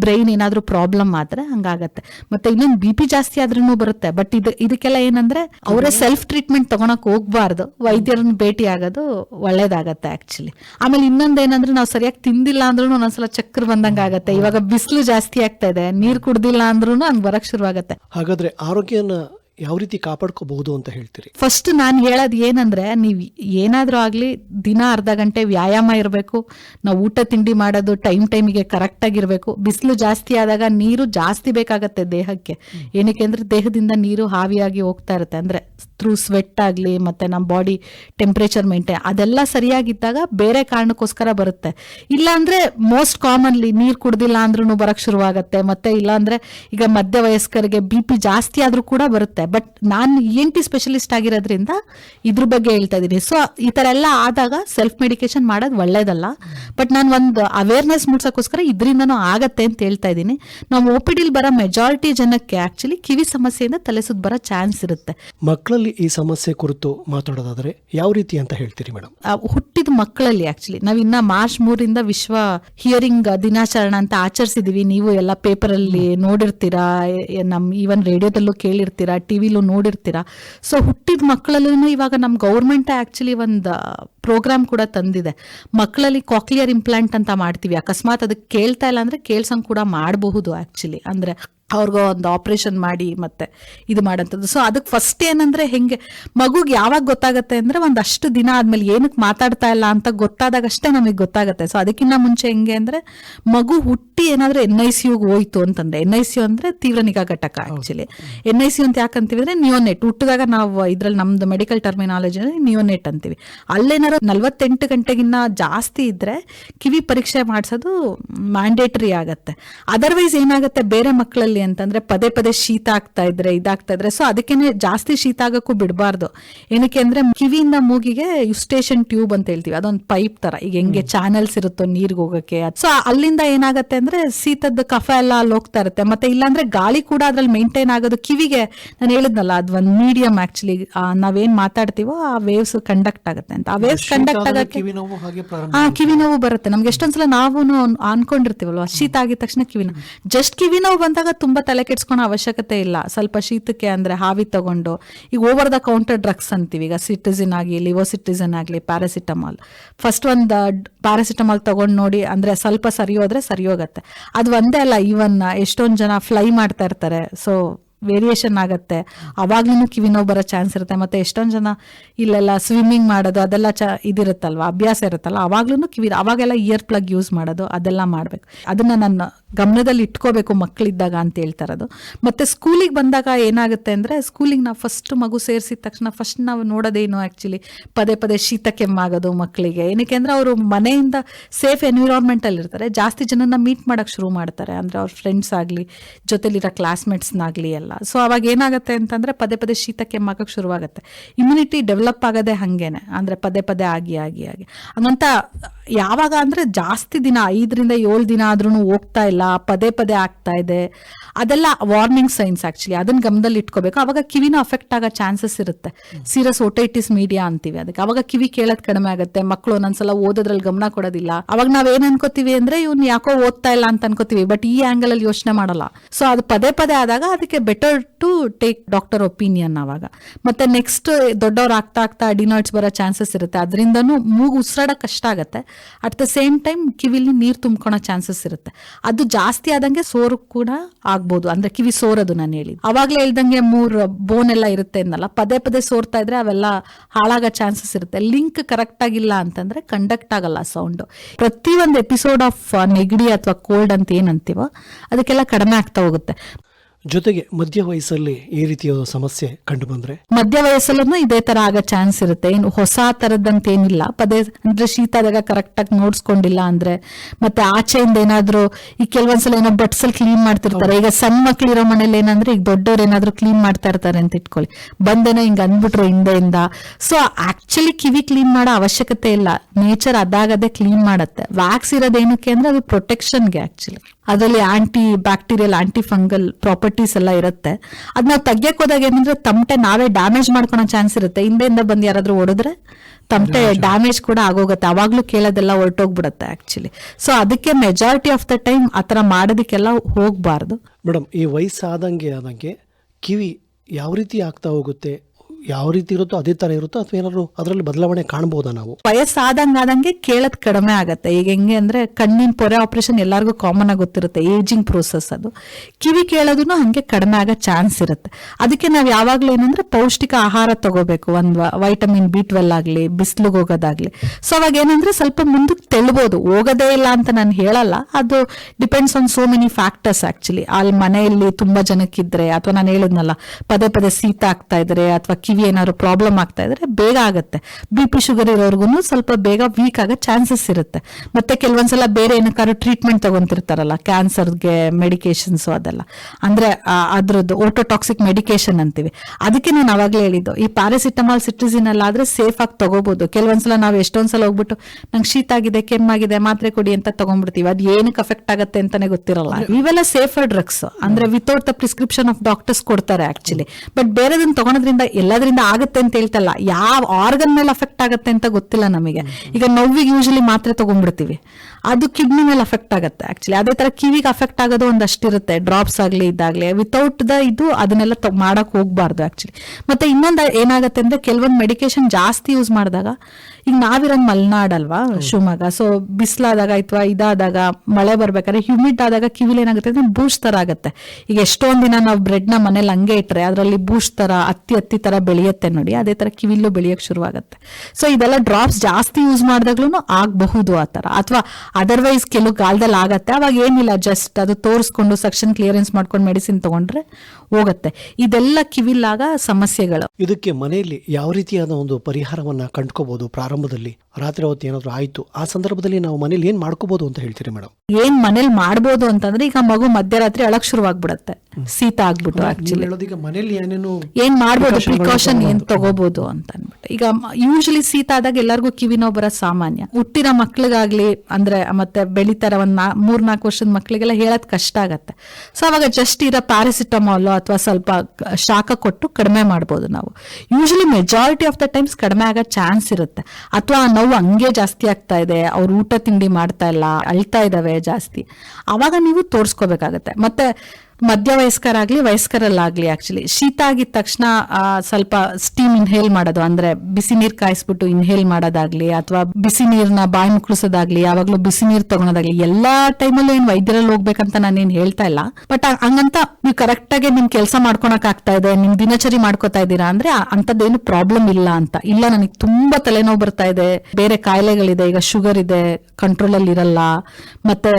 ಬ್ರೈನ್ ಏನಾದರೂ ಪ್ರಾಬ್ಲಮ್ ಆದರೆ ಹಂಗಾಗತ್ತೆ. ಮತ್ತೆ ಇನ್ನೊಂದು ಬಿ ಪಿ ಜಾಸ್ತಿ ಆದ್ರೂ ಬರುತ್ತೆ. ಬಟ್ ಇದು ಇದಕ್ಕೆಲ್ಲ ಏನಂದ್ರೆ ಅವರೇ ಸೆಲ್ಫ್ ಟ್ರೀಟ್ಮೆಂಟ್ ತಗೊಳಕ್ ಹೋಗ್ಬಾರ್ದು. ವೈದ್ಯರನ್ನ ಭೇಟಿ ಆಗೋದು ಒಳ್ಳೇದಾಗತ್ತೆ ಆಕ್ಚುಲಿ ಆಮೇಲೆ ಇನ್ನೊಂದೇನಂದ್ರೆ ನಾವು ಸರಿಯಾಗಿ ತಿಂದಿಲ್ಲ ಅಂದ್ರೂ ಒಂದ್ಸಲ ಚಕ್ರ ಬಂದಂಗ ಆಗತ್ತೆ. ಇವಾಗ ಬಿಸಿಲು ಜಾಸ್ತಿ ಆಗ್ತಾ ಇದೆ. ನೀರ್ ಕುಡ್ದಿಲ್ಲ ಅಂದ್ರೂ ಹಂಗ್ ಬರಕ್ ಶುರುವಾಗತ್ತೆ. ಹಾಗಾದ್ರೆ ಆರೋಗ್ಯನ ಯಾವ ರೀತಿ ಕಾಪಾಡ್ಕೋಬಹುದು ಅಂತ ಹೇಳ್ತೀರಿ? ಫಸ್ಟ್ ನಾನು ಹೇಳೋದು ಏನಂದ್ರೆ ನೀವು ಏನಾದರೂ ಆಗಲಿ ದಿನ ಅರ್ಧ ಗಂಟೆ ವ್ಯಾಯಾಮ ಇರಬೇಕು ನಾವು ಊಟ ತಿಂಡಿ ಮಾಡೋದು ಟೈಮ್ ಟೈಮಿಗೆ ಕರೆಕ್ಟಾಗಿರಬೇಕು ಬಿಸಿಲು ಜಾಸ್ತಿ ಆದಾಗ ನೀರು ಜಾಸ್ತಿ ಬೇಕಾಗತ್ತೆ ದೇಹಕ್ಕೆ. ಏನಕ್ಕೆ ಅಂದರೆ ದೇಹದಿಂದ ನೀರು ಹಾವಿಯಾಗಿ ಹೋಗ್ತಾ ಇರುತ್ತೆ. ಅಂದರೆ ಥ್ರೂ ಸ್ವೆಟ್ ಆಗಲಿ ಮತ್ತು ನಮ್ಮ ಬಾಡಿ ಟೆಂಪ್ರೇಚರ್ ಮೇಂಟೈನ್ ಅದೆಲ್ಲ ಸರಿಯಾಗಿದ್ದಾಗ ಬೇರೆ ಕಾರಣಕ್ಕೋಸ್ಕರ ಬರುತ್ತೆ. ಇಲ್ಲಾಂದರೆ ಮೋಸ್ಟ್ ಕಾಮನ್ಲಿ ನೀರು ಕುಡ್ದಿಲ್ಲ ಅಂದ್ರೂ ಬರೋಕ್ಕೆ ಶುರುವಾಗತ್ತೆ. ಮತ್ತೆ ಇಲ್ಲಾಂದರೆ ಈಗ ಮಧ್ಯ ವಯಸ್ಕರಿಗೆ ಬಿ ಪಿ ಜಾಸ್ತಿ ಆದರೂ ಕೂಡ ಬರುತ್ತೆ. ಬಟ್ ನಾನು ಇ ಎನ್ ಟಿ ಸ್ಪೆಷಲಿಸ್ಟ್ ಆಗಿರೋದ್ರಿಂದ ಇದ್ರ ಬಗ್ಗೆ ಹೇಳ್ತಾ ಇದ್ದೀನಿ. ಸೊ ಈ ತರ ಎಲ್ಲ ಆದಾಗ ಸೆಲ್ಫ್ ಮೆಡಿಕೇಶನ್ ಮಾಡೋದು ಒಳ್ಳೇದಲ್ಲ. ಬಟ್ ನಾನು ಒಂದು ಅವೇರ್ನೆಸ್ ಮೂಡ್ಸೋಕ್ಕೋಸ್ಕರ ಇದರಿಂದನೂ ಆಗತ್ತೆ ಅಂತ ಹೇಳ್ತಾ ಇದ್ದೀನಿ. ನಾವು ಒ ಪಿ ಡಿಲ್ ಬರೋ ಮೆಜಾರಿಟಿ ಜನಕ್ಕೆ ಆಕ್ಚುಲಿ ಕಿವಿ ಸಮಸ್ಯೆಯಿಂದ ತಲೆಸುದ್ ಬರೋ ಚಾನ್ಸ್ ಇರುತ್ತೆ. ಮಕ್ಕಳಲ್ಲಿ ಈ ಸಮಸ್ಯೆ ಕುರಿತು ಮಾತಾಡೋದಾದ್ರೆ ಯಾವ ರೀತಿ ಅಂತ ಹೇಳ್ತೀರಿ ಮೇಡಮ್ ಹುಟ್ಟಿದ ಮಕ್ಕಳಲ್ಲಿ ಆಕ್ಚುಲಿ ಇನ್ನ ಮಾರ್ಚ್ ಮೂರಿಂದ ವಿಶ್ವ ಹಿಯರಿಂಗ್ ದಿನಾಚರಣೆ ಅಂತ ಆಚರಿಸಿದೀವಿ. ನೀವು ಎಲ್ಲ ಪೇಪರ್ ಅಲ್ಲಿ ನೋಡಿರ್ತೀರಾ ನಮ್ ಈವನ್ ರೇಡಿಯೋದಲ್ಲೂ ಕೇಳಿರ್ತೀರಾ ಟಿವಿಲೂ ನೋಡಿರ್ತೀರಾ? ಸೊ ಹುಟ್ಟಿದ ಮಕ್ಕಳಲ್ಲೂ ಇವಾಗ ನಮ್ಮ ಗೌರ್ಮೆಂಟ್ ಆ್ಯಕ್ಚುಲಿ ಒಂದು ಪ್ರೋಗ್ರಾಮ್ ಕೂಡ ತಂದಿದೆ. ಮಕ್ಕಳಲ್ಲಿ ಕಾಕ್ಲಿಯರ್ ಇಂಪ್ಲಾಂಟ್ ಅಂತ ಮಾಡ್ತೀವಿ. ಅಕಸ್ಮಾತ್ ಅದಕ್ಕೆ ಕೇಳ್ತಾ ಇಲ್ಲ ಅಂದ್ರೆ ಕೇಳ್ಸಂಗ್ ಕೂಡ ಮಾಡಬಹುದು ಆಕ್ಚುಲಿ ಅಂದ್ರೆ ಅವ್ರಿಗೂ ಒಂದು ಆಪರೇಷನ್ ಮಾಡಿ ಮತ್ತೆ ಇದು ಮಾಡೋಂಥದ್ದು ಸೊ ಅದಕ್ಕೆ ಫಸ್ಟ್ ಏನಂದ್ರೆ ಹೆಂಗೆ ಮಗುಗೆ ಯಾವಾಗ ಗೊತ್ತಾಗತ್ತೆ ಅಂದ್ರೆ ಒಂದಷ್ಟು ದಿನ ಆದ್ಮೇಲೆ ಏನಕ್ಕೆ ಮಾತಾಡ್ತಾ ಇಲ್ಲ ಅಂತ ಗೊತ್ತಾದಾಗಷ್ಟೇ ನಮಗೆ ಗೊತ್ತಾಗತ್ತೆ. ಸೊ ಅದಕ್ಕಿಂತ ಮುಂಚೆ ಹೆಂಗೆ ಅಂದ್ರೆ ಮಗು ಹುಟ್ಟಿ ಏನಾದ್ರೂ ಎನ್ ಐ ಸಿ ಯುಗೆ ಹೋಯ್ತು ಅಂತಂದ್ರೆ ಎನ್ ಐ ಸಿ ಅಂದ್ರೆ ತೀವ್ರ ನಿಗಾ ಘಟಕ ಆಕ್ಚುಲಿ ಎನ್ ಐ ಸಿ ಅಂತ ಯಾಕಂತೀವಿ ಅಂದ್ರೆ ನಿಯೋನೆಟ್ ಹುಟ್ಟಿದಾಗ ನಾವು ಇದ್ರಲ್ಲಿ ನಮ್ದು ಮೆಡಿಕಲ್ ಟರ್ಮಿನಾಲಜಿ ನಿಯೋನೆಟ್ ಅಂತೀವಿ. ಅಲ್ಲೇನಾರು ನಲ್ವತ್ತೆಂಟು ಗಂಟೆಗಿನ್ನ ಜಾಸ್ತಿ ಇದ್ರೆ ಕಿವಿ ಪರೀಕ್ಷೆ ಮಾಡಿಸೋದು ಮ್ಯಾಂಡೇಟರಿ ಆಗತ್ತೆ. ಅದರ್ವೈಸ್ ಏನಾಗುತ್ತೆ ಬೇರೆ ಮಕ್ಕಳಲ್ಲಿ ಅಂತಂದ್ರೆ ಪದೇ ಪದೇ ಶೀತ ಆಗ್ತಾ ಇದ್ರೆ ಇದಾಗ್ತಾ ಇದ್ರೆ ಸೊ ಅದಕ್ಕೇನೆ ಜಾಸ್ತಿ ಶೀತ ಆಗೋಕ್ಕೂ ಬಿಡಬಾರ್ದು. ಏನಕ್ಕೆ ಅಂದ್ರೆ ಕಿವಿಯಿಂದ ಮೂಗಿಗೆ ಯುಸ್ಟೇಷನ್ ಟ್ಯೂಬ್ ಅಂತ ಹೇಳ್ತೀವಿ ಅದೊಂದು ಪೈಪ್ ತರ. ಈಗ ಹೆಂಗೆ ಚಾನೆಲ್ಸ್ ಇರುತ್ತೋ ನೀರ್ಗೆ ಹೋಗಕ್ಕೆ. ಸೊ ಅಲ್ಲಿಂದ ಏನಾಗುತ್ತೆ ಅಂದ್ರೆ ಶೀತದ ಕಫ ಎಲ್ಲ ಅಲ್ಲಿ ಹೋಗ್ತಾ ಇರುತ್ತೆ. ಮತ್ತೆ ಇಲ್ಲಾಂದ್ರೆ ಗಾಳಿ ಕೂಡ ಅದ್ರಲ್ಲಿ ಮೇಂಟೈನ್ ಆಗೋದು ಕಿವಿಗೆ. ನಾನು ಹೇಳಿದ್ನಲ್ಲ ಅದು ಒಂದು ಮೀಡಿಯಂ ಆಕ್ಚುಲಿ ನಾವೇನ್ ಮಾತಾಡ್ತೀವೋ ಆ ವೇವ್ಸ್ ಕಂಡಕ್ಟ್ ಆಗುತ್ತೆ ಅಂತ. ಆ ವೇವ್ಸ್ ಕಂಡಕ್ಟ್ ಆಗಕ್ಕೆ ಆ ಕಿವಿ ನೋವು ಬರುತ್ತೆ. ನಮ್ಗೆ ಎಷ್ಟೊಂದ್ಸಲ ನಾವು ಅನ್ಕೊಂಡಿರ್ತೀವಲ್ವಾ? ಶೀತ ಆಗಿದ ತಕ್ಷಣ ಕಿವಿನ ಜಸ್ಟ್ ಕಿವಿ ನೋವು ಬಂದಾಗ ತುಂಬಾ ತಲೆ ಕೆಡ್ಸ್ಕೊಳೋ ಅವಶ್ಯಕತೆ ಇಲ್ಲ. ಸ್ವಲ್ಪ ಶೀತಕ್ಕೆ ಅಂದ್ರೆ ಹಾವಿ ತಗೊಂಡು ಈಗ ಓವರ್ ದ ಕೌಂಟರ್ ಡ್ರಗ್ಸ್ ಅಂತೀವಿ. ಈಗ ಸಿಟಿಸಿನ್ ಆಗಿ ಲಿವೋ ಸಿಟಿಸನ್ ಆಗಲಿ ಪ್ಯಾರಾಸಿಟಮಾಲ್ ಫಸ್ಟ್ ಒಂದು ಪ್ಯಾರಾಸಿಟಮಾಲ್ ತಗೊಂಡು ನೋಡಿ ಅಂದ್ರೆ ಸ್ವಲ್ಪ ಸರಿ ಹೋದ್ರೆ ಸರಿ ಹೋಗತ್ತೆ ಅದು ಒಂದೇ ಅಲ್ಲ ಈವನ್ ಎಷ್ಟೊಂದು ಜನ ಫ್ಲೈ ಮಾಡ್ತಾ ಇರ್ತಾರೆ. ಸೊ ವೇರಿಯೇಷನ್ ಆಗುತ್ತೆ. ಅವಾಗ್ಲೂ ಕಿವಿ ನೋವು ಬರೋ ಚಾನ್ಸ್ ಇರುತ್ತೆ. ಮತ್ತೆ ಎಷ್ಟೊಂದು ಜನ ಇಲ್ಲೆಲ್ಲ ಸ್ವಿಮ್ಮಿಂಗ್ ಮಾಡೋದು, ಅದೆಲ್ಲ ಚ ಇದಿರುತ್ತಲ್ವ? ಅಭ್ಯಾಸ ಇರುತ್ತಲ್ಲ? ಅವಾಗ್ಲೂ ಕಿವಿ, ಅವಾಗೆಲ್ಲ ಇಯರ್ ಪ್ಲಗ್ ಯೂಸ್ ಮಾಡೋದು, ಅದೆಲ್ಲ ಮಾಡಬೇಕು. ಅದನ್ನ ನನ್ನ ಗಮನದಲ್ಲಿ ಇಟ್ಕೋಬೇಕು ಮಕ್ಕಳಿದ್ದಾಗ ಅಂತ ಹೇಳ್ತಾ ಇರೋದು. ಮತ್ತೆ ಸ್ಕೂಲಿಗೆ ಬಂದಾಗ ಏನಾಗುತ್ತೆ ಅಂದ್ರೆ ಸ್ಕೂಲಿಗೆ ನಾವು ಫಸ್ಟ್ ಮಗು ಸೇರಿಸಿದ ತಕ್ಷಣ ಫಸ್ಟ್ ನಾವು ನೋಡೋದೇನು ಆ್ಯಕ್ಚುಲಿ ಪದೇ ಪದೇ ಶೀತ ಕೆಮ್ಮಾಗೋದು ಮಕ್ಕಳಿಗೆ ಏನಕ್ಕೆ ಅಂದ್ರೆ ಅವರು ಮನೆಯಿಂದ ಸೇಫ್ ಎನ್ವಿರಾನ್ಮೆಂಟಲ್ಲಿ ಇರ್ತಾರೆ. ಜಾಸ್ತಿ ಜನನ ಮೀಟ್ ಮಾಡಕ್ ಶುರು ಮಾಡ್ತಾರೆ. ಅಂದ್ರೆ ಅವ್ರ ಫ್ರೆಂಡ್ಸ್ ಆಗಲಿ, ಜೊತೆಲಿರೋ ಕ್ಲಾಸ್ಮೇಟ್ಸ್ನಾಗ್ಲಿ ಎಲ್ಲ. ಸೊ ಅವಾಗ ಏನಾಗುತ್ತೆ ಅಂತಂದ್ರೆ ಪದೇ ಪದೇ ಶೀತ ಕೆಮ್ಮಾಗಕ್ಕೆ ಶುರುವಾಗುತ್ತೆ. ಇಮ್ಯುನಿಟಿ ಡೆವಲಪ್ ಆಗೋದೇ ಹಂಗೇನೆ. ಅಂದ್ರೆ ಪದೇ ಪದೇ ಆಗಿ ಆಗಿ ಆಗಿ. ಹಂಗಂತ ಯಾವಾಗ ಅಂದ್ರೆ ಜಾಸ್ತಿ ದಿನ, ಐದರಿಂದ ಏಳು ದಿನ ಆದ್ರೂ ಹೋಗ್ತಾ ಇಲ್ಲ, ಪದೇ ಪದೇ ಆಗ್ತಾ ಇದೆ. ಅದೆಲ್ಲ ವಾರ್ನಿಂಗ್ ಸೈನ್ಸ್ ಆ್ಯಕ್ಚುಲಿ ಅದನ್ನ ಗಮನದಲ್ಲಿ ಇಟ್ಕೋಬೇಕು. ಅವಾಗ ಕಿವಿನೂ ಅಫೆಕ್ಟ್ ಆಗೋ ಚಾನ್ಸಸ್ ಇರುತ್ತೆ. ಸೀರಿಯಸ್ ಓಟೈಟಿಸ್ ಮೀಡಿಯಾ ಅಂತೀವಿ ಅದಕ್ಕೆ. ಅವಾಗ ಕಿವಿ ಕೇಳೋದು ಕಡಿಮೆ ಆಗುತ್ತೆ. ಮಕ್ಕಳು ಒಂದೊಂದ್ಸಲ ಓದೋದ್ರಲ್ಲಿ ಗಮನ ಕೊಡೋದಿಲ್ಲ. ಅವಾಗ ನಾವೇನು ಅನ್ಕೋತೀವಿ ಅಂದ್ರೆ ಇವ್ನು ಯಾಕೋ ಓದ್ತಾ ಇಲ್ಲ ಅಂತ ಅನ್ಕೋತೀವಿ. ಬಟ್ ಈ ಆಂಗಲ್ ಅಲ್ಲಿ ಯೋಚನೆ ಮಾಡಲ್ಲ. ಸೊ ಅದು ಪದೇ ಪದೇ ಆದಾಗ ಅದಕ್ಕೆ better to take doctor opinion ಅವಾಗ. ಮತ್ತೆ ನೆಕ್ಸ್ಟ್ ದೊಡ್ಡವ್ರು ಆಗ್ತಾ ಆಗ್ತಾ ಅಡಿನಾಯ್ಡ್ಸ್ ಬರೋ ಚಾನ್ಸಸ್ ಇರುತ್ತೆ. ಅದರಿಂದನೂ ಮೂಗು ಉಸಿರಾಡಕ್ ಕಷ್ಟ ಆಗುತ್ತೆ. ಅಟ್ ದ ಸೇಮ್ ಟೈಮ್ ಕಿವಿಲಿ ನೀರು ತುಂಬ್ಕೊಳೋ ಚಾನ್ಸಸ್ ಇರುತ್ತೆ. ಅದು ಜಾಸ್ತಿ ಆದಂಗೆ ಸೋರು ಕೂಡ ಆಗ್ಬೋದು. ಅಂದ್ರೆ ಕಿವಿ ಸೋರೋದು ನಾನು ಹೇಳಿ ಅವಾಗಲೇ ಹೇಳ್ದಂಗೆ ಮೂರ್ ಬೋನ್ ಎಲ್ಲ ಇರುತ್ತೆ ಅನ್ನಲ್ಲ ಪದೇ ಪದೇ ಸೋರ್ತಾ ಇದ್ರೆ ಅವೆಲ್ಲ ಹಾಳಾಗೋ ಚಾನ್ಸಸ್ ಇರುತ್ತೆ. ಲಿಂಕ್ ಕರೆಕ್ಟ್ ಆಗಿಲ್ಲ ಅಂತಂದ್ರೆ ಕಂಡಕ್ಟ್ ಆಗಲ್ಲ ಸೌಂಡ್ ಪ್ರತಿ ಒಂದು ಎಪಿಸೋಡ್ ಆಫ್ ನೆಗಡಿ ಅಥವಾ ಕೋಲ್ಡ್ ಅಂತ ಏನಂತೀವೋ, ಅದಕ್ಕೆಲ್ಲ ಕಡಿಮೆ ಆಗ್ತಾ ಹೋಗುತ್ತೆ. ಜೊತೆಗೆ ಮಧ್ಯ ವಯಸ್ಸಲ್ಲಿ ಈ ರೀತಿಯ ಸಮಸ್ಯೆ ಕಂಡು ಬಂದ್ರೆ? ಮಧ್ಯ ವಯಸ್ಸಲ್ಲೂ ಇದೇ ತರ ಆಗೋ ಚಾನ್ಸ್ ಇರುತ್ತೆ. ಏನು ಹೊಸ ತರದಂತ ಏನಿಲ್ಲ ಪದೇ ಅಂದ್ರೆ ಶೀತದಾಗ ಕರೆಕ್ಟ್ ಆಗಿ ನೋಡ್ಸ್ಕೊಂಡಿಲ್ಲ ಅಂದ್ರೆ ಮತ್ತೆ ಆಚೆಯಿಂದ ಏನಾದ್ರು ಈ ಕೆಲವೊಂದ್ಸಲ ಏನೋ ಬಟ್ಸಲ್ ಕ್ಲೀನ್ ಮಾಡ್ತಿರ್ತಾರೆ. ಈಗ ಸಣ್ಣ ಮಕ್ಳು ಇರೋ ಮನೇಲಿ ಏನಂದ್ರೆ ಈಗ ದೊಡ್ಡವ್ರು ಏನಾದ್ರು ಕ್ಲೀನ್ ಮಾಡ್ತಾ ಇರ್ತಾರೆ ಅಂತ ಇಟ್ಕೊಳ್ಳಿ. ಬಂದೇನೋ ಹಿಂಗ್ ಅಂದ್ಬಿಟ್ರು ಹಿಂದೆಯಿಂದ. ಸೊ ಆಕ್ಚುಲಿ ಕಿವಿ ಕ್ಲೀನ್ ಮಾಡೋ ಅವಶ್ಯಕತೆ ಇಲ್ಲ. ನೇಚರ್ ಅದಾಗದೇ ಕ್ಲೀನ್ ಮಾಡತ್ತೆ. ವ್ಯಾಕ್ಸ್ ಇರೋದೇನಕ್ಕೆ ಅಂದ್ರೆ ಅದು ಪ್ರೊಟೆಕ್ಷನ್ಗೆ ಆಕ್ಚುಲಿ ಅದರಲ್ಲಿ anti bacterial aunty fungal properties ಎಲ್ಲ ಇರುತ್ತೆ. ಅದ್ ನಾವು ತೆಗಿಯಕ್ ಹೋದಾಗ ಏನಂದ್ರೆ ತಮಟೆ ನಾವೇ ಡ್ಯಾಮೇಜ್ ಮಾಡ್ಕೊಳೋ ಚಾನ್ಸ್ ಇರುತ್ತೆ. ಹಿಂದೆಯಿಂದ ಬಂದು ಯಾರಾದ್ರೂ ಹೊಡೆದ್ರೆ ತಮಟೆ ಡ್ಯಾಮೇಜ್ ಕೂಡ ಆಗೋಗುತ್ತೆ. ಅವಾಗ್ಲೂ ಕೇಳೋದೆಲ್ಲ ಹೊರಟೋಗ್ಬಿಡುತ್ತೆ ಆಕ್ಚುಲಿ ಸೊ ಅದಕ್ಕೆ ಮೆಜಾರಿಟಿ ಆಫ್ ದ ಟೈಮ್ ಆ ಥರ ಮಾಡೋದಕ್ಕೆಲ್ಲ ಹೋಗಬಾರ್ದು. ಮೇಡಮ್ ಈ ವಯಸ್ಸಾದಂಗೆ ಆದಂಗೆ ಕಿವಿ ಯಾವ ರೀತಿ ಆಗ್ತಾ ಹೋಗುತ್ತೆ? ಯಾವ ರೀತಿ ಇರುತ್ತೋ ಅದೇ ತರ ಇರುತ್ತೋ ಅಥವಾ ಏನಾದ್ರು ಅದರಲ್ಲಿ ಬದಲಾವಣೆ ಕಾಣಬಹುದಾ ನಾವು? ವಯಸ್ಸಾದಂಗ್ ಆದಂಗೆ ಕೇಳದ್ ಕಡಿಮೆ ಆಗತ್ತೆ. ಈಗ ಹೆಂಗೆ ಅಂದ್ರೆ ಕಣ್ಣಿನ ಪೊರೆ ಆಪರೇಷನ್ ಎಲ್ಲರಿಗೂ ಕಾಮನ್ ಆಗಿ ಗೊತ್ತಿರುತ್ತೆ ಏಜಿಂಗ್ ಪ್ರೋಸೆಸ್ ಅದು. ಕಿವಿ ಕೇಳೋದನ್ನು ಹಂಗೆ ಕಡಿಮೆ ಆಗೋ ಚಾನ್ಸ್ ಇರುತ್ತೆ. ಅದಕ್ಕೆ ನಾವು ಯಾವಾಗ್ಲೂ ಏನಂದ್ರೆ ಪೌಷ್ಟಿಕ ಆಹಾರ ತಗೋಬೇಕು. ಒಂದ್ ವೈಟಮಿನ್ ಬಿ ಟ್ವೆಲ್ ಆಗ್ಲಿ, ಬಿಸಿಲಿಗೆ ಹೋಗೋದಾಗ್ಲಿ. ಸೊ ಅವಾಗ ಏನಂದ್ರೆ ಸ್ವಲ್ಪ ಮುಂದಕ್ಕೆ ತೆಳ್ಬೋದು. ಹೋಗೋದೇ ಇಲ್ಲ ಅಂತ ನಾನು ಹೇಳಲ್ಲ. ಅದು depends on so many factors actually ಅಲ್ಲಿ ಮನೆಯಲ್ಲಿ ತುಂಬಾ ಜನಕ್ಕಿದ್ರೆ, ಅಥವಾ ನಾನು ಹೇಳಿದ್ನಲ್ಲ, ಪದೇ ಪದೇ ಶೀತ ಆಗ್ತಾ ಇದ್ರೆ, ಅಥವಾ ಕಿವಿ ಏನಾದ್ರು ಪ್ರಾಬ್ಲಮ್ ಆಗ್ತಾ ಇದ್ರೆ ಬೇಗ ಆಗುತ್ತೆ. ಬಿ ಪಿ ಶುಗರ್ ಇರೋರ್ಗು ಸ್ವಲ್ಪ ಬೇಗ ವೀಕ್ ಆಗೋ ಚಾನ್ಸಸ್ ಇರುತ್ತೆ. ಮತ್ತೆ ಕೆಲವೊಂದ್ಸಲ ಬೇರೆ ಏನಕ್ಕಾದ್ರು ಟ್ರೀಟ್ಮೆಂಟ್ ತಗೊಂತಿರ್ತಾರಲ್ಲ ಕ್ಯಾನ್ಸರ್ಗೆ ಮೆಡಿಕೇಶನ್ಸ್ ಅದೆಲ್ಲ. ಅಂದ್ರೆ ಅದ್ರದ್ದು ಓಟೋಟಾಕ್ಸಿಕ್ ಮೆಡಿಕೇಶನ್ ಅಂತೀವಿ. ಅದಕ್ಕೆ ನಾನು ಅವಾಗಲೇ ಹೇಳಿದ್ದು ಈ ಪ್ಯಾರಾಸಿಟಮಾಲ್ ಸಿಟ್ರಿಸಿನ್ ಎಲ್ಲ ಆದ್ರೆ ಸೇಫ್ ಆಗಿ ತಗೋಬಹುದು ಕೆಲವೊಂದ್ಸಲ ನಾವು ಎಷ್ಟೊಂದ್ಸಲ ಹೋಗ್ಬಿಟ್ಟು ನಂಗೆ ಶೀತ ಆಗಿದೆ ಕೆಮ್ಮಾಗಿದೆ ಮಾತ್ರೆ ಕೊಡಿ ಅಂತ ತಗೊಂಡ್ಬಿಡ್ತೀವಿ ಅದು ಏನಕ್ಕೆ ಅಫೆಕ್ಟ್ ಆಗುತ್ತೆ ಅಂತಾನೆ ಗೊತ್ತಿರಲ್ಲ. ಇವೆಲ್ಲ ಸೇಫರ್ ಡ್ರಗ್ಸ್ ಅಂದ್ರೆ without the prescription of doctors ಕೊಡ್ತಾರೆ ಆಕ್ಚುಲಿ ಬಟ್ ಬೇರೆದನ್ನ ತಗೊಳೋದ್ರಿಂದ ಎಲ್ಲದರಿಂದ ಆಗುತ್ತೆ ಅಂತ ಹೇಳ್ತಲ್ಲ ಯಾವ ಆರ್ಗನ್ ಮೇಲೆ ಅಫೆಕ್ಟ್ ಆಗುತ್ತೆ ಅಂತ ಗೊತ್ತಿಲ್ಲ ನಮಗೆ. ಈಗ ನೋವಿಗೆ ಯೂಶಲಿ ಮಾತ್ರ ತಗೊಂಡ್ಬಿಡ್ತೀವಿ. ಅದು ಕಿಡ್ನಿ ಮೇಲೆ ಅಫೆಕ್ಟ್ ಆಗುತ್ತೆ ಆಕ್ಚುಲಿ ಅದೇ ತರ ಕಿವಿಗೆ ಅಫೆಕ್ಟ್ ಆಗೋದು ಒಂದಷ್ಟಿರುತ್ತೆ. ಡ್ರಾಪ್ಸ್ ಆಗಲಿ ಇದಾಗ್ಲಿ. ವಿತೌಟ್ ದ ಇದು ಅದನ್ನೆಲ್ಲ ಮಾಡಕ್ ಹೋಗ್ಬಾರ್ದು ಆಕ್ಚುಲಿ ಮತ್ತೆ ಇನ್ನೊಂದು ಏನಾಗುತ್ತೆ ಅಂದ್ರೆ ಕೆಲವೊಂದು ಮೆಡಿಕೇಶನ್ ಜಾಸ್ತಿ ಯೂಸ್ ಮಾಡಿದಾಗ ಈಗ ನಾವಿರೋದು ಮಲೆನಾಡಲ್ವಾ ಶಿವಮೊಗ್ಗ. ಸೊ ಬಿಸಿಲಾದಾಗ ಅಥವಾ ಇದಾದಾಗ ಮಳೆ ಬರ್ಬೇಕಾದ್ರೆ ಹ್ಯೂಮಿಡ್ ಆದಾಗ ಕಿವಿಲ್ ಏನಾಗುತ್ತೆ ಅಂದ್ರೆ ಬೂಸ್ಟ್ ತರ ಆಗುತ್ತೆ. ಈಗ ಎಷ್ಟೊಂದ್ ದಿನ ನಾವು ಬ್ರೆಡ್ನ ಮನೇಲಿ ಹಂಗೆ ಇಟ್ರೆ ಅದರಲ್ಲಿ ಬೂಸ್ಟ್ ತರ ಅತ್ತಿ ಹತ್ತಿ ತರ ಬೆಳೆಯುತ್ತೆ ನೋಡಿ ಅದೇ ತರ ಕಿವಿಲ್ಲೂ ಬೆಳೆಯಕ್ ಶುರುವಾಗುತ್ತೆ. ಸೊ ಇದೆಲ್ಲ ಡ್ರಾಪ್ಸ್ ಜಾಸ್ತಿ ಯೂಸ್ ಮಾಡಿದಾಗ್ಲೂ ಆಗಬಹುದು ಆ ತರ. ಅಥವಾ ಅದರ್ವೈಸ್ ಕೆಲವು ಕಾಲದಲ್ಲಿ ಆಗತ್ತೆ. ಅವಾಗ ಏನಿಲ್ಲ ಜಸ್ಟ್ ಅದು ತೋರಿಸ್ಕೊಂಡು ಸೆಕ್ಷನ್ ಕ್ಲಿಯರೆನ್ಸ್ ಮಾಡ್ಕೊಂಡು ಮೆಡಿಸಿನ್ ತಗೊಂಡ್ರೆ ಹೋಗುತ್ತೆ. ಇದೆಲ್ಲ ಕಿವಿಲ್ಲಾಗ ಸಮಸ್ಯೆಗಳು. ಇದಕ್ಕೆ ಮನೆಯಲ್ಲಿ ಯಾವ ರೀತಿಯಾದ ಒಂದು ಪರಿಹಾರವನ್ನ ಕಂಡ್ಕೋಬಹುದು ಪ್ರಾರಂಭದಲ್ಲಿ ರಾತ್ರಿ ಹೊತ್ತು ಏನಾದ್ರು ಆಯ್ತು ಆ ಸಂದರ್ಭದಲ್ಲಿ ನಾವು ಮನೇಲಿ ಏನ್ ಮಾಡ್ಕೋಬಹುದು ಅಂತ ಹೇಳ್ತೀರಿ ಮೇಡಮ್ ಏನ್ ಮನೇಲಿ ಮಾಡ್ಬೋದು ಅಂತಂದ್ರೆ ಈಗ ಮಗು ಮಧ್ಯರಾತ್ರಿ ಅಳಕ್ ಶುರುವಾಗ್ಬಿಡತ್ತೆ. ಶೀತ ಆಗ್ಬಿಟ್ಟು ನೀವು ಆಕ್ಚುಲಿ ಹೇಳೋದೀಗ ಮನೇಲಿ ಏನೇನು ಏನ್ ಮಾಡ್ಬೋದು ಪ್ರಿಕಾಷನ್ ಏನ್? ತಗೋಬಹುದು ಅಂತ ಅನ್ಬಿಟ್ಟು ಈಗ ಯೂಶಲಿ ಶೀತ ಆದಾಗ ಎಲ್ಲರಿಗೂ ಕಿವಿ ನೋವು ಬರೋದು ಸಾಮಾನ್ಯ. ಹುಟ್ಟಿರೋ ಮಕ್ಳಿಗಾಗ್ಲಿ ಅಂದ್ರೆ ಮತ್ತೆ ಬೆಳಿತಾರ ಒಂದ್ ನಾ ಮೂರ್ ನಾಲ್ಕು ವರ್ಷದ ಮಕ್ಳಿಗೆಲ್ಲ ಹೇಳೋದ್ ಕಷ್ಟ ಆಗತ್ತೆ. ಸೊ ಅವಾಗ ಜಸ್ಟ್ ಇರೋ ಪ್ಯಾರಾಸಿಟಮಾಲ್ ಅಥವಾ ಸ್ವಲ್ಪ ಶಾಖ ಕೊಟ್ಟು ಕಡಿಮೆ ಮಾಡ್ಬೋದು ನಾವು. Usually majority of the times ಕಡಿಮೆ ಆಗೋ ಚಾನ್ಸ್ ಇರುತ್ತೆ. ಅಥವಾ ನೋವು ಹಂಗೆ ಜಾಸ್ತಿ ಆಗ್ತಾ ಇದೆ, ಅವ್ರು ಊಟ ತಿಂಡಿ ಮಾಡ್ತಾ ಇಲ್ಲ, ಅಳ್ತಾ ಇದಾವೆ ಜಾಸ್ತಿ. ಅವಾಗ ನೀವು ತೋರಿಸ್ಕೋಬೇಕಾಗತ್ತೆ. ಮತ್ತೆ ಮಧ್ಯ ವಯಸ್ಕರಾಗ್ಲಿ ವಯಸ್ಕರಲ್ಲಾಗ್ಲಿ ಆಕ್ಚುಲಿ ಶೀತ ಆಗಿದ ತಕ್ಷಣ ಸ್ವಲ್ಪ ಸ್ಟೀಮ್ ಇನ್ಹೇಲ್ ಮಾಡೋದು, ಅಂದ್ರೆ ಬಿಸಿ ನೀರ್ ಕಾಯಿಸ್ಬಿಟ್ಟು ಇನ್ಹೇಲ್ ಮಾಡೋದಾಗ್ಲಿ, ಅಥವಾ ಬಿಸಿ ನೀರ್ನ ಬಾಯಿ ಮುಕ್ಳಿಸೋದಾಗ್ಲಿ, ಯಾವಾಗ್ಲೂ ಬಿಸಿ ನೀರ್ ತಗೊಳೋದಾಗ್ಲಿ, ಎಲ್ಲಾ ಟೈಮಲ್ಲೂ ಏನ್ ವೈದ್ಯರಲ್ಲಿ ಹೋಗ್ಬೇಕಂತ ನಾನೇನ್ ಹೇಳ್ತಾ ಇಲ್ಲ. ಬಟ್ ಹಂಗಂತ ನೀವು ಕರೆಕ್ಟಾಗಿ ನಿಮ್ ಕೆಲಸ ಮಾಡ್ಕೊಳಕ್ ಆಗ್ತಾ ಇದೆ, ನಿಮ್ ದಿನಚರಿ ಮಾಡ್ಕೋತಾ ಇದ್ದೀರಾ ಅಂದ್ರೆ ಅಂತದ್ದೇನು ಪ್ರಾಬ್ಲಮ್ ಇಲ್ಲ ಅಂತ. ಇಲ್ಲ, ನನಗೆ ತುಂಬಾ ತಲೆನೋವು ಬರ್ತಾ ಇದೆ. ಬೇರೆ ಕಾಯಿಲೆಗಳಿದೆ, ಈಗ ಶುಗರ್ ಇದೆ ಕಂಟ್ರೋಲ್ ಅಲ್ಲಿ ಇರಲ್ಲ. ಮತ್ತೆ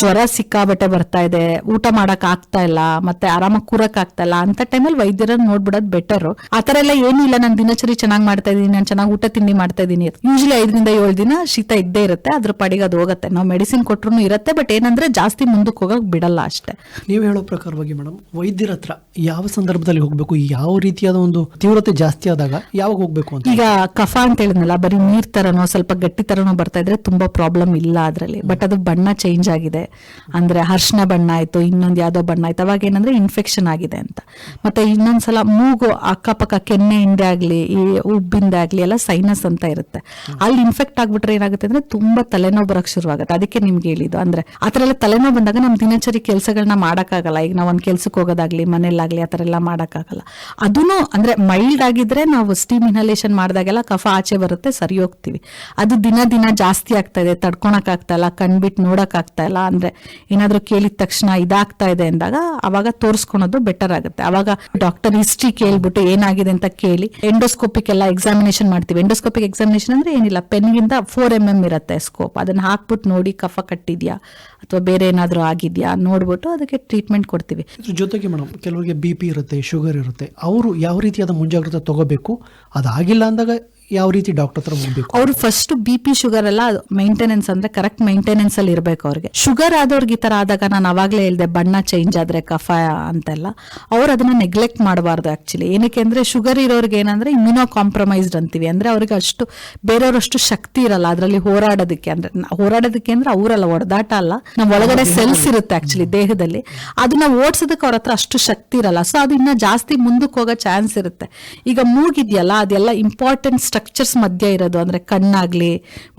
ಜ್ವರ ಸಿಕ್ಕಾಬಟ್ಟೆ ಬರ್ತಾ ಇದೆ. ಊಟ ಮಾಡಕ್ ಆಗ್ತಾ ಇಲ್ಲ, ಮತ್ತೆ ಆರಾಮಾಗಿ ಕೂರಕ್ ಆಗ್ತಾ ಇಲ್ಲ. ಅಂತ ಟೈಮಲ್ಲಿ ವೈದ್ಯರನ್ನ ನೋಡ್ಬಿಡೋದು ಬೆಟರ್ ಆತರ ಎಲ್ಲ ಏನೂ ಇಲ್ಲ. ನಾನು ದಿನಚರಿ ಚೆನ್ನಾಗಿ ಮಾಡ್ತಾ ಇದೀನಿ ನಾನು ಚೆನ್ನಾಗಿ ಊಟ ತಿಂಡಿ ಮಾಡ್ತಾ ಇದೀನಿ ಯೂಶಲಿ ಐದರಿಂದ ಏಳು ದಿನ ಶೀತ ಇದ್ದೇ ಇರುತ್ತೆ. ಅದ್ರ ಪಾಡಿಗೆ ಅದು ಹೋಗುತ್ತೆ. ನಾವು ಮೆಡಿಸಿನ್ ಕೊಟ್ರು ಇರುತ್ತೆ ಬಟ್ ಏನಂದ್ರೆ ಜಾಸ್ತಿ ಮುಂದಕ್ಕೆ ಹೋಗಕ್ ಬಿಡಲ್ಲ ಅಷ್ಟೇ. ನೀವು ಹೇಳೋ ಪ್ರಕಾರವಾಗಿ ಮೇಡಮ್ ವೈದ್ಯರ ಹತ್ರ ಯಾವ ಸಂದರ್ಭದಲ್ಲಿ ಹೋಗ್ಬೇಕು? ಯಾವ ರೀತಿಯಾದ ಒಂದು ತೀವ್ರತೆ ಜಾಸ್ತಿ ಆದಾಗ ಯಾವಾಗ ಹೋಗ್ಬೇಕು ಅಂತ? ಈಗ ಕಫ ಅಂತ ಹೇಳಿದ್ನಲ್ಲ ಬರೀ ನೀರ್ ತರನೋ ಸ್ವಲ್ಪ ಗಟ್ಟಿ ತರನೋ ಬರ್ತಾ ಇದ್ರೆ ತುಂಬಾ ಪ್ರಾಬ್ಲಮ್ ಇಲ್ಲ ಅದ್ರಲ್ಲಿ. ಬಟ್ ಅದು ಬಣ್ಣ ಚೇಂಜ್ ಆಗಿದೆ. ಅಂದ್ರೆ ಹರ್ಷಣ ಬಣ್ಣ ಆಯ್ತು ಇನ್ನೊಂದ್ ಯಾವ್ದೋ ಬಣ್ಣ ಆಯ್ತು. ಅವಾಗ ಏನಂದ್ರೆ ಇನ್ಫೆಕ್ಷನ್ ಆಗಿದೆ ಅಂತ. ಮತ್ತೆ ಇನ್ನೊಂದ್ಸಲ ಮೂಗು ಅಕ್ಕಪಕ್ಕ ಕೆನ್ನೆ ಹಿಂದೆ ಆಗ್ಲಿ ಈ ಉಬ್ಬಿಂದ ಆಗ್ಲಿ ಎಲ್ಲ ಸೈನಸ್ ಅಂತ ಇರುತ್ತೆ. ಅಲ್ಲಿ ಇನ್ಫೆಕ್ಟ್ ಆಗ್ಬಿಟ್ರೆ ಏನಾಗುತ್ತೆ ಅಂದ್ರೆ ತುಂಬಾ ತಲೆನೋವು ಬರಕ್ ಶುರುವಾಗುತ್ತೆ. ಅದಕ್ಕೆ ನಿಮ್ಗೆ ಹೇಳಿದ್ದು. ಅಂದ್ರೆ ಆತರ ಎಲ್ಲ ತಲೆನೋವು ಬಂದಾಗ ನಮ್ ದಿನಚರಿ ಕೆಲಸಗಳನ್ನ ಮಾಡಕ್ಕಾಗಲ್ಲ. ಈಗ ನಾವ್ ಒಂದ್ ಕೆಲ್ಸಕ್ಕೆ ಹೋಗೋದಾಗ್ಲಿ ಆ ಥರ ಎಲ್ಲ ಮಾಡೋಕ್ಕಾಗಲ್ಲ. ಅದೂ ಅಂದರೆ ಮೈಲ್ಡ್ ಆಗಿದ್ರೆ ನಾವು ಸ್ಟೀಮ್ ಇನ್ಹಲೇಷನ್ ಮಾಡಿದಾಗೆಲ್ಲ ಕಫ ಆಚೆ ಬರುತ್ತೆ, ಸರಿ ಹೋಗ್ತೀವಿ. ಅದು ದಿನ ದಿನ ಜಾಸ್ತಿ ಆಗ್ತಾ ಇದೆ ತಡ್ಕೊಳಕ್ಕಾಗ್ತಾಯಿಲ್ಲ ಆಗ್ತಾ ಇಲ್ಲ ಕಣ್ಬಿಟ್ಟು ನೋಡೋಕ್ಕಾಗ್ತಾ ಅಂದ್ರೆ ಏನಾದರೂ ಕೇಳಿದ ತಕ್ಷಣ ಇದಾಗ್ತಾ ಇದೆ ಅಂದಾಗ ಅವಾಗ ತೋರಿಸ್ಕೊಳೋದು ಬೆಟರ್ ಆಗುತ್ತೆ. ಅವಾಗ ಡಾಕ್ಟರ್ ಹಿಸ್ಟ್ರಿ ಕೇಳ್ಬಿಟ್ಟು ಏನಾಗಿದೆ ಅಂತ ಕೇಳಿ ಎಂಡೋಸ್ಕೋಪಿಕ್ ಎಲ್ಲ ಎಕ್ಸಾಮಿನೇಷನ್ ಮಾಡ್ತೀವಿ. ಎಂಡೋಸ್ಕೋಪಿಕ್ ಎಕ್ಸಾಮಿನೇಷನ್ ಅಂದ್ರೆ ಏನಿಲ್ಲ ಪೆನ್ಗಿಂತ ಫೋರ್ ಎಂ ಎಂ ಇರುತ್ತೆ ಸ್ಕೋಪ್ ಅದನ್ನು ಹಾಕ್ಬಿಟ್ಟು ನೋಡಿ ಕಫ ಕಟ್ಟಿದ್ಯಾ? ಅಥವಾ ಬೇರೆ ಏನಾದರೂ ಆಗಿದೆಯಾ ನೋಡ್ಬಿಟ್ಟು ಅದಕ್ಕೆ ಟ್ರೀಟ್ಮೆಂಟ್ ಕೊಡ್ತೀವಿ. ಇದ್ರ ಜೊತೆಗೆ ಮೇಡಮ್ ಕೆಲವರಿಗೆ ಬಿ ಪಿ ಇರುತ್ತೆ ಶುಗರ್ ಇರುತ್ತೆ, ಅವರು ಯಾವ ರೀತಿಯಾದ ಮುಂಜಾಗ್ರತೆ ತಗೋಬೇಕು, ಅದಾಗಿಲ್ಲ ಅಂದಾಗ ಯಾವ ರೀತಿ ಡಾಕ್ಟರ್ ಹತ್ರ ಹೋಗ್ಬೇಕು? ಅವ್ರು ಫಸ್ಟ್ ಬಿ ಪಿ ಶುಗರ್ ಎಲ್ಲ ಮೈಂಟೆನೆನ್ಸ್ ಅಂದ್ರೆ ಕರೆಕ್ಟ್ ಮೈಂಟೆನೆನ್ಸ್ ಅಲ್ಲಿ ಇರಬೇಕು ಅವ್ರಿಗೆ. ಶುಗರ್ ಆದವ್ರಿಗೆ ಈ ತರ ಆದಾಗ ನಾನು ಅವಾಗಲೇ ಇಲ್ಲದೆ ಬಣ್ಣ ಚೇಂಜ್ ಆದ್ರೆ ಕಫ ಅಂತೆಲ್ಲ. ಅವ್ರು ಅದನ್ನ ನೆಗ್ಲೆಕ್ಟ್ ಮಾಡಬಾರ್ದು ಆಕ್ಚುಲಿ ಏನಕ್ಕೆ ಅಂದ್ರೆ ಶುಗರ್ ಇರೋರ್ಗೆ ಏನಂದ್ರೆ ಇಮ್ಯುನೋ ಕಾಂಪ್ರಮೈಸ್ಡ್ ಅಂತೀವಿ. ಅಂದ್ರೆ ಅವ್ರಿಗೆ ಅಷ್ಟು ಬೇರೆಯವರಷ್ಟು ಶಕ್ತಿ ಇರಲ್ಲ ಅದರಲ್ಲಿ ಹೋರಾಡೋದಕ್ಕೆ. ಅಂದ್ರೆ ಹೋರಾಡೋದಕ್ಕೆ ಅಂದ್ರೆ ಅವರಲ್ಲ ಹೊಡೆದಾಟ ಅಲ್ಲ. ನಮ್ಮ ಒಳಗಡೆ ಸೆಲ್ಸ್ ಇರುತ್ತೆ ಆಕ್ಚುಲಿ ದೇಹದಲ್ಲಿ. ಅದನ್ನ ಓಡಿಸೋದಕ್ಕೆ ಅವ್ರ ಹತ್ರ ಅಷ್ಟು ಶಕ್ತಿ ಇರಲ್ಲ. ಸೊ ಅದು ಇನ್ನ ಜಾಸ್ತಿ ಮುಂದಕ್ಕೆ ಹೋಗೋ ಚಾನ್ಸ್ ಇರುತ್ತೆ. ಈಗ ಮೂಗಿದೆಯಲ್ಲ ಅದೆಲ್ಲ ಇಂಪಾರ್ಟೆಂಟ್ ಸ್ಟ್ರಕ್ಚರ್ಸ್ ಮಧ್ಯ ಇರೋದು, ಅಂದರೆ ಕಣ್ಣಾಗಲಿ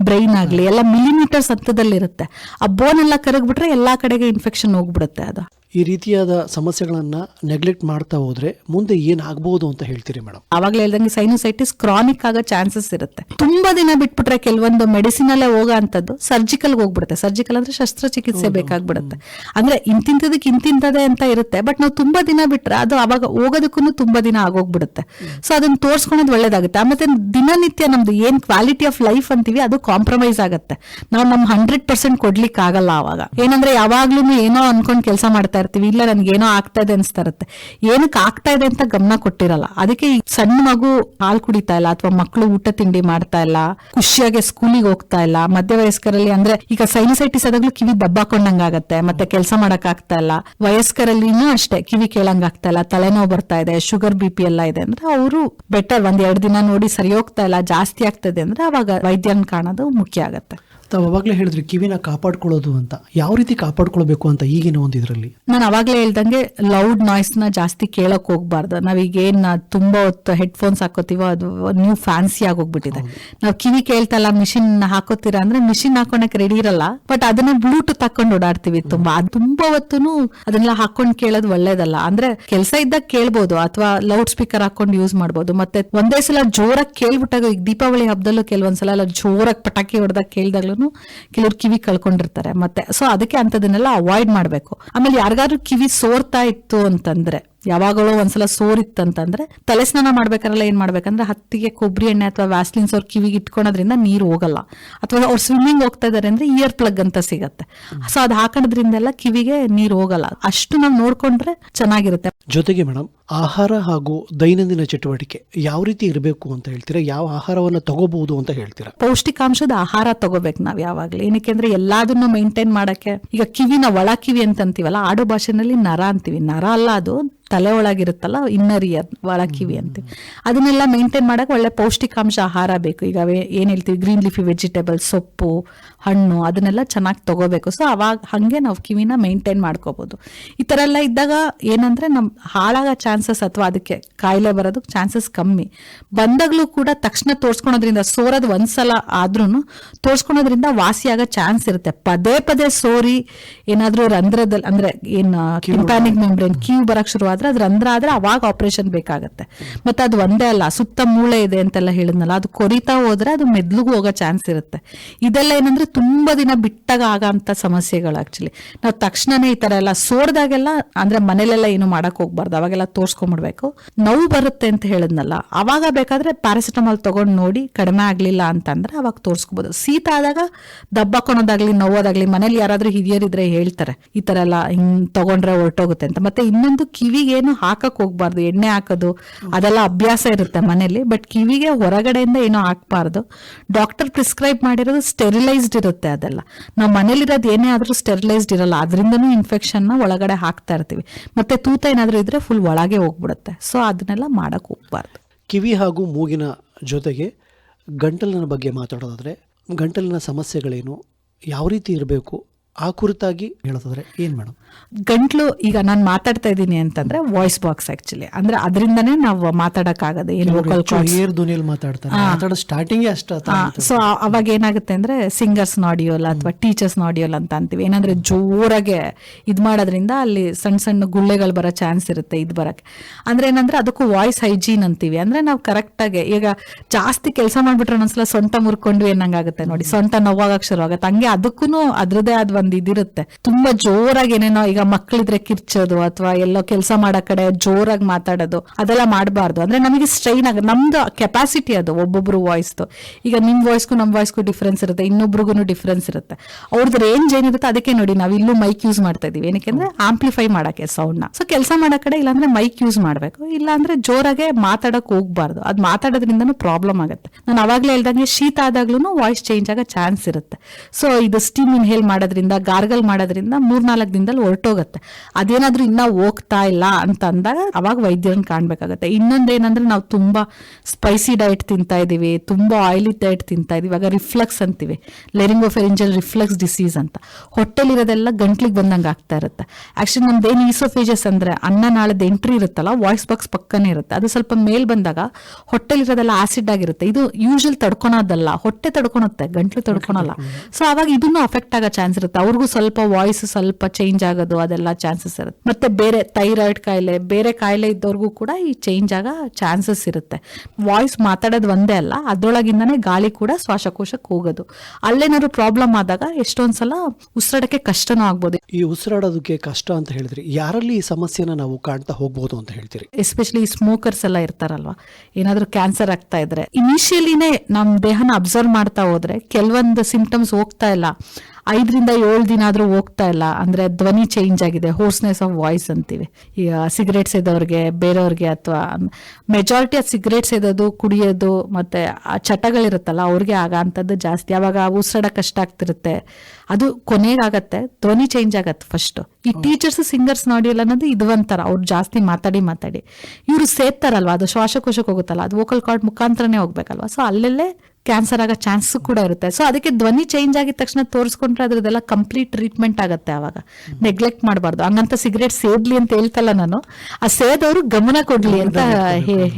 ಬ್ರೈನ್ ಆಗಲಿ, ಎಲ್ಲ ಮಿಲಿಮೀಟರ್ಸ್ ಹಂತದಲ್ಲಿರುತ್ತೆ ಆ ಬೋನ್ ಎಲ್ಲ ಕರಗ್ಬಿಟ್ರೆ ಎಲ್ಲ ಕಡೆಗೆ ಇನ್ಫೆಕ್ಷನ್ ಹೋಗ್ಬಿಡುತ್ತೆ ಅದು. ಈ ರೀತಿಯಾದ ಸಮಸ್ಯೆಗಳನ್ನ ನೆಗ್ಲೆಕ್ಟ್ ಮಾಡ್ತಾ ಹೋದ್ರೆ ಮುಂದೆ ಏನಾಗಬಹುದು ಅಂತ ಹೇಳ್ತೀರಿ ಮೇಡಮ್ ಅವಾಗಲೇ ಹೇಳ್ದಂಗೆ ಸೈನೋಸೈಟಿಸ್ ಕ್ರಾನಿಕ್ ಆಗೋ ಚಾನ್ಸಸ್ ಇರುತ್ತೆ. ತುಂಬಾ ದಿನ ಬಿಟ್ಬಿಟ್ರೆ ಕೆಲವೊಂದು ಮೆಡಿಸಿನ್ ಅಲ್ಲೇ ಹೋಗೋ ಅಂತದ್ದು ಸರ್ಜಿಕಲ್ ಹೋಗ್ಬಿಡುತ್ತೆ. ಸರ್ಜಿಕಲ್ ಅಂದ್ರೆ ಶಸ್ತ್ರಚಿಕಿತ್ಸೆ ಬೇಕಾಗ್ಬಿಡುತ್ತೆ. ಅಂದ್ರೆ ಇಂತಿಂತದಕ್ಕೆ ಇಂತಿಂತದೇ ಅಂತ ಇರುತ್ತೆ ಬಟ್ ನಾವು ತುಂಬಾ ದಿನ ಬಿಟ್ರೆ ಅದು ಅವಾಗ ಹೋಗೋದಕ್ಕೂ ತುಂಬಾ ದಿನ ಆಗೋಗ್ಬಿಡುತ್ತೆ. ಸೊ ಅದನ್ನ ತೋರ್ಸ್ಕೊಳೋದು ಒಳ್ಳೇದಾಗುತ್ತೆ. ಮತ್ತೆ ದಿನನಿತ್ಯ ನಮ್ದು ಏನ್ ಕ್ವಾಲಿಟಿ ಆಫ್ ಲೈಫ್ ಅಂತೀವಿ ಅದು ಕಾಂಪ್ರಮೈಸ್ ಆಗುತ್ತೆ. ನಾವು ನಮ್ ಹಂಡ್ರೆಡ್ ಪರ್ಸೆಂಟ್ ಕೊಡ್ಲಿಕ್ಕೆ ಆಗಲ್ಲ ಅವಾಗ ಏನಂದ್ರೆ ಯಾವಾಗ್ಲೂ ಏನೋ ಅನ್ಕೊಂಡ್ ಕೆಲಸ ಮಾಡ್ತಾ ಇರ್ತೀವಿ. ಇಲ್ಲ ನನ್ಗೆ ಏನೋ ಆಗ್ತಾ ಇದೆ ಅನ್ಸ್ತಾರತ್ತೆ ಏನಕ್ಕೆ ಆಗ್ತಾ ಇದೆ ಅಂತ ಗಮನ ಕೊಟ್ಟಿರಲ್ಲ. ಅದಕ್ಕೆ ಸಣ್ಣ ಮಗು ಹಾಲು ಕುಡಿತಾ ಇಲ್ಲ ಅಥವಾ ಮಕ್ಕಳು ಊಟ ತಿಂಡಿ ಮಾಡ್ತಾ ಇಲ್ಲ, ಖುಷಿಯಾಗಿ ಸ್ಕೂಲಿಗೆ ಹೋಗ್ತಾ ಇಲ್ಲ ಮಧ್ಯವಯಸ್ಕರಲ್ಲಿ ಅಂದ್ರೆ ಈಗ ಸೈನಸೈಟಿಸ್ ಆದಾಗ್ಲೂ ಕಿವಿ ದಬ್ಬಾಕೊಂಡಂಗ್ ಆಗತ್ತೆ, ಮತ್ತೆ ಕೆಲಸ ಮಾಡಕ್ ಆಗ್ತಾ ಇಲ್ಲ. ವಯಸ್ಕರಲ್ಲಿನೂ ಅಷ್ಟೇ ಕಿವಿ ಕೇಳಂಗಾಗ್ತಾ ಇಲ್ಲ, ತಲೆನೋವು ಬರ್ತಾ ಇದೆ, ಶುಗರ್, ಬಿ ಪಿ ಎಲ್ಲ ಇದೆ ಅಂದ್ರೆ ಅವರು ಬೆಟರ್ ಒಂದ್ ಎರಡು ದಿನ ನೋಡಿ ಸರಿ ಹೋಗ್ತಾ ಇಲ್ಲ, ಜಾಸ್ತಿ ಆಗ್ತದೆ ಅಂದ್ರೆ ಅವಾಗ ವೈದ್ಯನ್ ಕಾಣೋದು ಮುಖ್ಯ ಆಗತ್ತೆ. ತಾವು ಅವಾಗಲೇ ಹೇಳಿದ್ರಿ ಕಿವಿನ ಕಾಪಾಡ್ಕೊಳ್ಳೋದು ಅಂತ. ಯಾವ ರೀತಿ ಕಾಪಾಡ್ಕೊಳ್ಬೇಕು ಅಂತ ಈಗಿನ ಒಂದು ಇದರಲ್ಲಿ? ನಾನು ಅವಾಗ್ಲೇ ಹೇಳ್ದಂಗೆ ಲೌಡ್ ನಾಯ್ಸ್ನ ಜಾಸ್ತಿ ಕೇಳಕ್ ಹೋಗ್ಬಾರ್ದು. ನಾವೀಗ ಏನ್ ತುಂಬಾ ಹೊತ್ತು ಹೆಡ್ಫೋನ್ಸ್ ಹಾಕೋತೀವೋ ಅದು ನ್ಯೂ ಫ್ಯಾನ್ಸಿ ಆಗೋಗ್ಬಿಟ್ಟಿದೆ. ನಾವು ಕಿವಿ ಕೇಳ್ತಲ್ಲ ಮಿಷಿನ್ ಹಾಕೋತೀರಾ ಅಂದ್ರೆ ಮಿಷಿನ್ ಹಾಕೊಳಕ್ ರೆಡಿ ಇರಲ್ಲ. ಬಟ್ ಅದನ್ನ ಬ್ಲೂಟೂತ್ ಹಾಕೊಂಡು ಓಡಾಡ್ತೀವಿ ತುಂಬಾ. ಅದ್ ತುಂಬಾ ಹೊತ್ತುನು ಅದನ್ನೆಲ್ಲ ಹಾಕೊಂಡ್ ಕೇಳೋದು ಒಳ್ಳೇದಲ್ಲ. ಅಂದ್ರೆ ಕೆಲಸ ಇದ್ದಾಗ ಕೇಳ್ಬೋದು ಅಥವಾ ಲೌಡ್ ಸ್ಪೀಕರ್ ಹಾಕೊಂಡು ಯೂಸ್ ಮಾಡ್ಬೋದು. ಮತ್ತೆ ಒಂದೇ ಸಲ ಜೋರಾಗಿ ಕೇಳ್ಬಿಟ್ಟಾಗ ಈಗ ದೀಪಾವಳಿ ಹಬ್ಬದಲ್ಲೂ ಕೆಲವೊಂದ್ಸಲ ಅಲ್ಲ ಜೋರಾಗಿ ಪಟಾಕಿ ಹೊಡೆದಾಗ ಕೇಳ್ದಾಗ್ಲೂ ಕೆಲವ್ರು ಕಿವಿ ಕಳ್ಕೊಂಡಿರ್ತಾರೆ. ಮತ್ತೆ ಸೊ ಅದಕ್ಕೆ ಅಂತದನ್ನೆಲ್ಲ ಅವಾಯ್ಡ್ ಮಾಡ್ಬೇಕು. ಆಮೇಲೆ ಯಾರಿಗಾದ್ರೂ ಕಿವಿ ಸೋರ್ತಾ ಇತ್ತು ಅಂತಂದ್ರೆ ಯಾವಾಗಲೂ ಒಂದ್ಸಲ ಸೋರಿತ್ತಂತಂದ್ರೆ ತಲೆ ಸ್ನಾನ ಮಾಡ್ಬೇಕಾರಲ್ಲ ಏನ್ ಮಾಡ್ಬೇಕಂದ್ರೆ ಹತ್ತಿಗೆ ಕೊಬ್ಬರಿ ಎಣ್ಣೆ ಅಥವಾ ವ್ಯಾಸ್ಲಿನ್ಸ್ ಅವ್ರ ಕಿವಿಗೆ ಇಟ್ಕೊಳೋದ್ರಿಂದ ನೀರು ಹೋಗಲ್ಲ. ಅಥವಾ ಅವ್ರು ಸ್ವಿಮ್ಮಿಂಗ್ ಹೋಗ್ತಾ ಇದಾರೆ ಅಂದ್ರೆ ಇಯರ್ ಪ್ಲಗ್ ಅಂತ ಸಿಗತ್ತೆ. ಸೊ ಅದು ಹಾಕೋದ್ರಿಂದೆಲ್ಲ ಕಿವಿಗೆ ನೀರು ಹೋಗಲ್ಲ. ಅಷ್ಟು ನಾವು ನೋಡ್ಕೊಂಡ್ರೆ ಚೆನ್ನಾಗಿರುತ್ತೆ. ಜೊತೆಗೆ ಮೇಡಮ್ ಆಹಾರ ಹಾಗೂ ದೈನಂದಿನ ಚಟುವಟಿಕೆ ಯಾವ ರೀತಿ ಇರಬೇಕು ಅಂತ ಹೇಳ್ತೀರಾ? ಯಾವ ಆಹಾರವನ್ನು ತಗೋಬಹುದು ಅಂತ ಹೇಳ್ತೀರಾ? ಪೌಷ್ಟಿಕಾಂಶದ ಆಹಾರ ತಗೋಬೇಕು ನಾವು ಯಾವಾಗಲೂ. ಏನಕ್ಕೆ ಅಂದ್ರೆ ಎಲ್ಲಾದನ್ನು ಮೇಂಟೈನ್ ಮಾಡಕ್ಕೆ ಈಗ ಕಿವಿನ ಒಳ ಕಿವಿ ಅಂತ ಅಂತೀವಲ್ಲ ಆಡು ಭಾಷೆನಲ್ಲಿ ನರ ಅಂತೀವಿ. ನರ ಅಲ್ಲ ಅದು ತಲೆ ಒಳಗಿರುತ್ತಲ್ಲ ಇನ್ನರ್ ಇಯರ್ ಒಳ ಕಿವಿ ಅಂತೀವಿ ಅದನ್ನೆಲ್ಲ ಮೇಂಟೈನ್ ಮಾಡಕ್ ಒಳ್ಳೆ ಪೌಷ್ಟಿಕಾಂಶ ಆಹಾರ ಬೇಕು. ಈಗ ಏನು ಏನ್ ಹೇಳ್ತೀವಿ ಗ್ರೀನ್ ಲೀಫಿ ವೆಜಿಟೇಬಲ್ ಸೊಪ್ಪು ಹಣ್ಣು ಅದನ್ನೆಲ್ಲ ಚೆನ್ನಾಗಿ ತಗೋಬೇಕು. ಸೊ ಅವಾಗ ಹಾಗೆ ನಾವು ಕಿವಿನ ಮೇಂಟೈನ್ ಮಾಡ್ಕೋಬಹುದು ಈ ಥರ ಎಲ್ಲ ಇದ್ದಾಗ ಏನಂದ್ರೆ ನಮ್ಮ ಹಾಳಾಗೋ ಚಾನ್ಸಸ್ ಅಥವಾ ಅದಕ್ಕೆ ಕಾಯಿಲೆ ಬರೋದಕ್ಕೆ ಚಾನ್ಸಸ್ ಕಮ್ಮಿ. ಬಂದಾಗಲೂ ಕೂಡ ತಕ್ಷಣ ತೋರಿಸ್ಕೊಳೋದ್ರಿಂದ ಸೋರೋದು ಒಂದ್ಸಲ ಆದ್ರೂ ತೋರಿಸ್ಕೊಳೋದ್ರಿಂದ ವಾಸಿಯಾಗೋ ಚಾನ್ಸ್ ಇರುತ್ತೆ. ಪದೇ ಪದೇ ಸೋರಿ ಏನಾದರೂ ರಂಧ್ರದಲ್ಲಿ ಅಂದ್ರೆ ಏನು ಟಿಂಪ್ಯಾನಿಕ್ ಮೆಂಬ್ರೇನ್ ಕ್ಯೂ ಬರಕ್ ಶುರು ಆದ್ರೆ ಅದು ರಂಧ್ರ ಆದ್ರೆ ಅವಾಗ ಆಪರೇಷನ್ ಬೇಕಾಗುತ್ತೆ. ಮತ್ತೆ ಅದು ಒಂದೇ ಅಲ್ಲ ಸುತ್ತ ಮೂಳೆ ಇದೆ ಅಂತೆಲ್ಲ ಹೇಳಿದ್ನಲ್ಲ ಅದು ಕೊರಿತಾ ಹೋದರೆ ಅದು ಮೆದ್ಲಿಗೂ ಹೋಗೋ ಚಾನ್ಸ್ ಇರುತ್ತೆ. ಇದೆಲ್ಲ ಏನಂದ್ರೆ ತುಂಬಾ ದಿನ ಬಿಟ್ಟಾಗ ಆಗಂತ ಸಮಸ್ಯೆಗಳು ಆಕ್ಚುಲಿ ನಾವು ತಕ್ಷಣನೇ ಈ ತರ ಎಲ್ಲ ಸೋರ್ದಾಗೆಲ್ಲ, ಅಂದ್ರೆ ಮನೇಲೆಲ್ಲ ಏನು ಮಾಡಕ್ ಹೋಗ್ಬಾರ್ದು, ಅವಾಗೆಲ್ಲ ತೋರ್ಸ್ಕೊಂಡ್ಬಿಡ್ಬೇಕು ನೋವು ಬರುತ್ತೆ ಅಂತ ಹೇಳಿದ್ನಲ್ಲ, ಅವಾಗ ಬೇಕಾದ್ರೆ ಪ್ಯಾರಾಸಿಟಮಾಲ್ ತಗೊಂಡ್ ನೋಡಿ ಕಡಿಮೆ ಆಗ್ಲಿಲ್ಲ ಅಂತಂದ್ರೆ ಅವಾಗ ತೋರ್ಸ್ಕೋಬಹುದು ಶೀತ ಆದಾಗ ದಬ್ಬಾಕೊಳೋದಾಗ್ಲಿ ನೋವೋದಾಗ್ಲಿ ಮನೇಲಿ ಯಾರಾದರೂ ಹಿರಿಯರಿದ್ರೆ ಹೇಳ್ತಾರೆ, ಈ ತರ ಎಲ್ಲ ಹಿಂಗ್ ತಗೊಂಡ್ರೆ ಹೊರಟೋಗುತ್ತೆ ಅಂತ. ಮತ್ತೆ ಇನ್ನೊಂದು ಕಿವಿಗೇನು ಹಾಕಕ್ಕೆ ಹಾಕಕ್ ಹೋಗ್ಬಾರ್ದು, ಎಣ್ಣೆ ಹಾಕೋದು, ಅದೆಲ್ಲ ಅಭ್ಯಾಸ ಇರುತ್ತೆ ಮನೇಲಿ ಬಟ್ ಕಿವಿಗೆ ಹೊರಗಡೆಯಿಂದ ಏನು ಹಾಕ್ಬಾರ್ದು. ಡಾಕ್ಟರ್ ಪ್ರಿಸ್ಕ್ರೈಬ್ ಮಾಡಿರೋದು ಸ್ಟೆರಿಲೈಸ್ಡ್ ಇರುತ್ತೆ ಅದೆಲ್ಲ. ನಾವು ಮನೇಲಿರೋದು ಏನೇ ಆದರೂ ಸ್ಟೆರಿಲೈಸ್ಡ್ ಇರಲ್ಲ. ಅದರಿಂದನೂ ಇನ್ಫೆಕ್ಷನ್ನ ಒಳಗಡೆ ಹಾಕ್ತಾ ಇರ್ತೀವಿ. ಮತ್ತೆ ತೂತ ಏನಾದರೂ ಇದ್ರೆ ಫುಲ್ ಒಳಗೆ ಹೋಗ್ಬಿಡುತ್ತೆ. ಸೊ ಅದನ್ನೆಲ್ಲ ಮಾಡೋಕ್ಕೆ ಹೋಗ್ಬಾರ್ದು. ಕಿವಿ ಹಾಗೂ ಮೂಗಿನ ಜೊತೆಗೆ ಗಂಟಲಿನ ಬಗ್ಗೆ ಮಾತಾಡೋದಾದ್ರೆ ಗಂಟಲಿನ ಸಮಸ್ಯೆಗಳೇನು? ಯಾವ ರೀತಿ ಇರಬೇಕು? ಆ ಕುರಿತಾಗಿ ಹೇಳೋದಾದ್ರೆ ಏನ್ ಮೇಡಮ್? ಗಂಟ್ಲು ಈಗ ನಾನು ಮಾತಾಡ್ತಾ ಇದ್ದೀನಿ ಅಂತಂದ್ರೆ ವಾಯ್ಸ್ ಬಾಕ್ಸ್ ಆಕ್ಚುಲಿ ಅಂದ್ರೆ ಅದರಿಂದನೇ ನಾವು ಮಾತಾಡಕ್ಕಾಗದು ಏನು. ಏರ್ ಧ್ವನಿಯಲ್ಲಿ ಮಾತಾಡ್ತಾರೆ. ಮಾತಾಡೋ ಸ್ಟಾರ್ಟಿಂಗ್ ಅಷ್ಟ ಸೊ ಅವಾಗ ಏನಾಗುತ್ತೆ ಅಂದ್ರೆ ಸಿಂಗರ್ಸ್ ನಾಡಿಯೋಲ್ ಅಥವಾ ಟೀಚರ್ಸ್ ನಾಡಿಯೋಲ್ ಅಂತ ಅಂತೀವಿ. ಏನಂದ್ರೆ ಜೋರಾಗೆ ಇದ್ ಮಾಡೋದ್ರಿಂದ ಅಲ್ಲಿ ಸಣ್ಣ ಸಣ್ಣ ಗುಳ್ಳೆಗಳು ಬರೋ ಚಾನ್ಸ್ ಇರುತ್ತೆ ಇದ್ ಬರಕ್ಕೆ. ಅಂದ್ರೆ ಏನಂದ್ರೆ ಅದಕ್ಕೂ ವಾಯ್ಸ್ ಹೈಜೀನ್ ಅಂತೀವಿ. ಅಂದ್ರೆ ನಾವು ಕರೆಕ್ಟ್ ಆಗಿ ಈಗ ಜಾಸ್ತಿ ಕೆಲಸ ಮಾಡ್ಬಿಟ್ರೆ ಒಂದ್ಸಲ ಸೊಂಟ ಮುರ್ಕೊಂಡ್ವಿ ಅನ್ನಂಗಾಗುತ್ತೆ ನೋಡಿ. ಸೊಂಟ ನೋವಾಗಕ್ ಶುರು ಆಗುತ್ತೆ ಹಂಗೆ ಅದಕ್ಕೂ ಅದ್ರದೇ ಆದ ಒಂದ್ ಇದಿರುತ್ತೆ. ತುಂಬಾ ಜೋರಾಗಿ ಏನೇನೋ ಈಗ ಮಕ್ಕಳಿದ್ರೆ ಕಿರ್ಚೋದು ಅಥವಾ ಎಲ್ಲೋ ಕೆಲಸ ಮಾಡೋ ಕಡೆ ಜೋರಾಗಿ ಮಾತಾಡೋದು, ಅದೆಲ್ಲ ಮಾಡಬಾರ್ದು. ಅಂದ್ರೆ ನಮಗೆ ಸ್ಟ್ರೈನ್ ಆಗ, ನಮ್ದು ಕೆಪಾಸಿಟಿ ಅದು ಒಬ್ಬೊಬ್ರು ವಾಯ್ಸ್ದು ಈಗ ನಿಮ್ ವಾಯ್ಸ್ಗೂ ನಮ್ ವಾಯ್ಸ್ಗೂ ಡಿಫ್ರೆನ್ಸ್ ಇರುತ್ತೆ, ಇನ್ನೊಬ್ರಿಗೂ ಡಿಫ್ರೆನ್ಸ್ ಇರುತ್ತೆ. ಅವ್ರದ್ದು ರೇಂಜ್ ಏನಿರುತ್ತೆ ಅದಕ್ಕೆ ನೋಡಿ ನಾವು ಇಲ್ಲೂ ಮೈಕ್ ಯೂಸ್ ಮಾಡ್ತಾ ಇದೀವಿ ಏನಕ್ಕೆಂದ್ರೆ ಆಂಪ್ಲಿಫೈ ಮಾಡಕ್ಕೆ ಸೌಂಡ್ನ. ಸೊ ಕೆಲಸ ಮಾಡೋ ಕಡೆ ಇಲ್ಲಾಂದ್ರೆ ಮೈಕ್ ಯೂಸ್ ಮಾಡ್ಬೇಕು. ಇಲ್ಲಾಂದ್ರೆ ಜೋರಾಗೆ ಮಾತಾಡಕ್ ಹೋಗ್ಬಾರ್ದು. ಅದ್ ಮಾತಾಡೋದ್ರಿಂದನೂ ಪ್ರಾಬ್ಲಮ್ ಆಗುತ್ತೆ. ನಾನು ಅವಾಗ್ಲೇ ಹೇಳ್ದಂಗೆ ಶೀತ ಆದಾಗ್ಲೂ ವಾಯ್ಸ್ ಚೇಂಜ್ ಆಗೋ ಚಾನ್ಸ್ ಇರುತ್ತೆ. ಸೊ ಇದು ಸ್ಟೀಮ್ ಇನ್ಹೇಲ್ ಮಾಡೋದ್ರಿಂದ ಗಾರ್ಗಲ್ ಮಾಡೋದ್ರಿಂದ ಮೂರ್ನಾಲ್ಕು ದಿನದಲ್ಲಿ ಹೊರಟೋಗುತ್ತೆ. ಅದೇನಾದ್ರೂ ಇನ್ನ ಹೋಗ್ತಾ ಇಲ್ಲ ಅಂತ ಅಂದಾಗ ಅವಾಗ ವೈದ್ಯರನ್ನ ಕಾಣ್ಬೇಕಾಗತ್ತೆ. ಇನ್ನೊಂದೇನಂದ್ರೆ ನಾವು ತುಂಬಾ ಸ್ಪೈಸಿ ಡಯಟ್ ತಿಂತಾ ಇದೀವಿ ತುಂಬಾ ಆಯಿಲಿ ಡಯಟ್ ತಿಂತಾ ಇದೀವಿ. ಇವಾಗ ರಿಫ್ಲೆಕ್ಸ್ ಅಂತೀವಿ. ಲೆರಿಂಗೋಫೆರಿಂಜಲ್ ರಿಫ್ಲೆಕ್ಸ್ ಡಿಸೀಸ್ ಅಂತ. ಹೊಟ್ಟೆಲಿರೋದೆಲ್ಲ ಗಂಟ್ಲಿಗೆ ಬಂದಂಗೆ ಆಗ್ತಾ ಇರುತ್ತೆ. ಆಕ್ಚುಲಿ ನಮ್ದು ಏನು ಈಸೋಫೇಜಸ್ ಅಂದ್ರೆ ಅನ್ನ ನಾಳದ ಎಂಟ್ರಿ ಇರುತ್ತಲ್ಲ ವಾಯ್ಸ್ ಬಾಕ್ಸ್ ಪಕ್ಕನೇ ಇರುತ್ತೆ. ಅದು ಸ್ವಲ್ಪ ಮೇಲ್ ಬಂದಾಗ ಹೊಟ್ಟೆಲಿರೋದೆಲ್ಲ ಆಸಿಡ್ ಆಗಿರುತ್ತೆ. ಇದು ಯೂಶಲ್ ತಡ್ಕೊಳೋದಲ್ಲ ಹೊಟ್ಟೆ ತಡ್ಕೊಳತ್ತೆ ಗಂಟ್ಲು ತಡ್ಕೊಳಲ್ಲ. ಸೊ ಅವಾಗ ಇದನ್ನು ಅಫೆಕ್ಟ್ ಆಗೋ ಚಾನ್ಸ್ ಇರುತ್ತೆ. ಅವ್ರಿಗೂ ಸ್ವಲ್ಪ ವಾಯ್ಸ್ ಸ್ವಲ್ಪ ಚೇಂಜ್ ಆಗೋದು ಅದೆಲ್ಲ ಚಾನ್ಸಸ್ ಇರುತ್ತೆ. ಮತ್ತೆ ಬೇರೆ ಥೈರಾಯ್ಡ್ ಕಾಯಿಲೆ ಬೇರೆ ಕಾಯಿಲೆ ಇದ್ದವ್ರಿಗೂ ಕೂಡ ಈ ಚೇಂಜ್ ಆಗೋ ಚಾನ್ಸಸ್ ಇರುತ್ತೆ. ವಾಯ್ಸ್ ಮಾತಾಡೋದು ಒಂದೇ ಅಲ್ಲ ಅದರೊಳಗಿಂದನೇ ಗಾಳಿ ಕೂಡ ಶ್ವಾಸಕೋಶಕ್ಕೆ ಹೋಗೋದು. ಅಲ್ಲೇನಾದ್ರು ಪ್ರಾಬ್ಲಮ್ ಆದಾಗ ಎಷ್ಟೊಂದ್ಸಲ ಉಸಿರಾಡಕ್ಕೆ ಕಷ್ಟನೂ ಆಗ್ಬೋದು. ಈ ಉಸಿರಾಡೋದಕ್ಕೆ ಕಷ್ಟ ಅಂತ ಹೇಳಿದ್ರೆ ಯಾರಲ್ಲಿ ಈ ಸಮಸ್ಯೆನ ನಾವು ಕಾಣ್ತಾ ಹೋಗ್ಬೋದು ಅಂತ ಹೇಳ್ತೀರಿ? ಎಸ್ಪೆಷಲಿ ಸ್ಮೋಕರ್ಸ್ ಎಲ್ಲ ಇರ್ತಾರಲ್ವಾ? ಏನಾದ್ರೂ ಕ್ಯಾನ್ಸರ್ ಆಗ್ತಾ ಇದ್ರೆ. ಇನಿಷಿಯಲಿನೇ ನಮ್ ದೇಹನ ಅಬ್ಸರ್ವ್ ಮಾಡ್ತಾ ಹೋದ್ರೆ ಕೆಲವೊಂದು ಸಿಂಪ್ಟಮ್ಸ್ ಹೋಗ್ತಾ ಇಲ್ಲ. ಐದರಿಂದ ಏಳು ದಿನ ಆದರೂ ಹೋಗ್ತಾ ಇಲ್ಲ. ಅಂದ್ರೆ ಧ್ವನಿ ಚೇಂಜ್ ಆಗಿದೆ. ಹೋರ್ಸ್ನೆಸ್ ಆಫ್ ವಾಯ್ಸ್ ಅಂತೀವಿ. ಈಗ ಸಿಗರೇಟ್ಸ್ ಇದ್ದವ್ರಿಗೆ ಬೇರೆಯವ್ರಿಗೆ ಅಥವಾ ಮೆಜಾರಿಟಿ ಆಫ್ ಸಿಗರೇಟ್ಸ್ ಇದ್ದೋದು ಕುಡಿಯೋದು ಮತ್ತೆ ಆ ಚಟಗಳಿರುತ್ತಲ್ಲ ಅವ್ರಿಗೆ ಆಗ ಅಂಥದ್ದು ಜಾಸ್ತಿ. ಆವಾಗ ಉಸಿರಾಡ ಕಷ್ಟ ಆಗ್ತಿರುತ್ತೆ. ಅದು ಕೊನೆಗಾಗತ್ತೆ ಧ್ವನಿ ಚೇಂಜ್ ಆಗತ್ತೆ ಫಸ್ಟು ಈ ಟೀಚರ್ಸ್ ಸಿಂಗರ್ಸ್ ನೋಡಿಲ್ಲ ಅನ್ನೋದು ಇದು ಒಂಥರ ಅವ್ರು ಜಾಸ್ತಿ ಮಾತಾಡಿ ಮಾತಾಡಿ. ಇವರು ಸೇರ್ತಾರಲ್ವ ಅದು ಶ್ವಾಸಕೋಶಕ್ಕೆ ಹೋಗುತ್ತಲ್ಲ ಅದು ವೋಕಲ್ ಕಾರ್ಡ್ ಮುಖಾಂತರನೇ ಹೋಗ್ಬೇಕಲ್ವ. ಸೊ ಅಲ್ಲೆಲ್ಲೇ ಕ್ಯಾನ್ಸರ್ ಆಗೋ ಚಾನ್ಸ್ ಕೂಡ ಇರುತ್ತೆ. ಸೊ ಅದಕ್ಕೆ ಧ್ವನಿ ಚೇಂಜ್ ಆಗಿದ ತಕ್ಷಣ ತೋರಿಸ್ಕೊಂಡ್ರೆ ಅದ್ರದ್ದೆಲ್ಲ ಕಂಪ್ಲೀಟ್ ಟ್ರೀಟ್ಮೆಂಟ್ ಆಗುತ್ತೆ ಅವಾಗ. ನೆಗ್ಲೆಕ್ಟ್ ಮಾಡಬಾರ್ದು. ಹಂಗಂತ ಸಿಗರೇಟ್ ಸೇದ್ಲಿ ಅಂತ ಹೇಳ್ತಲ್ಲ ನಾನು. ಆ ಸೇದವರು ಗಮನ ಕೊಡ್ಲಿ ಅಂತ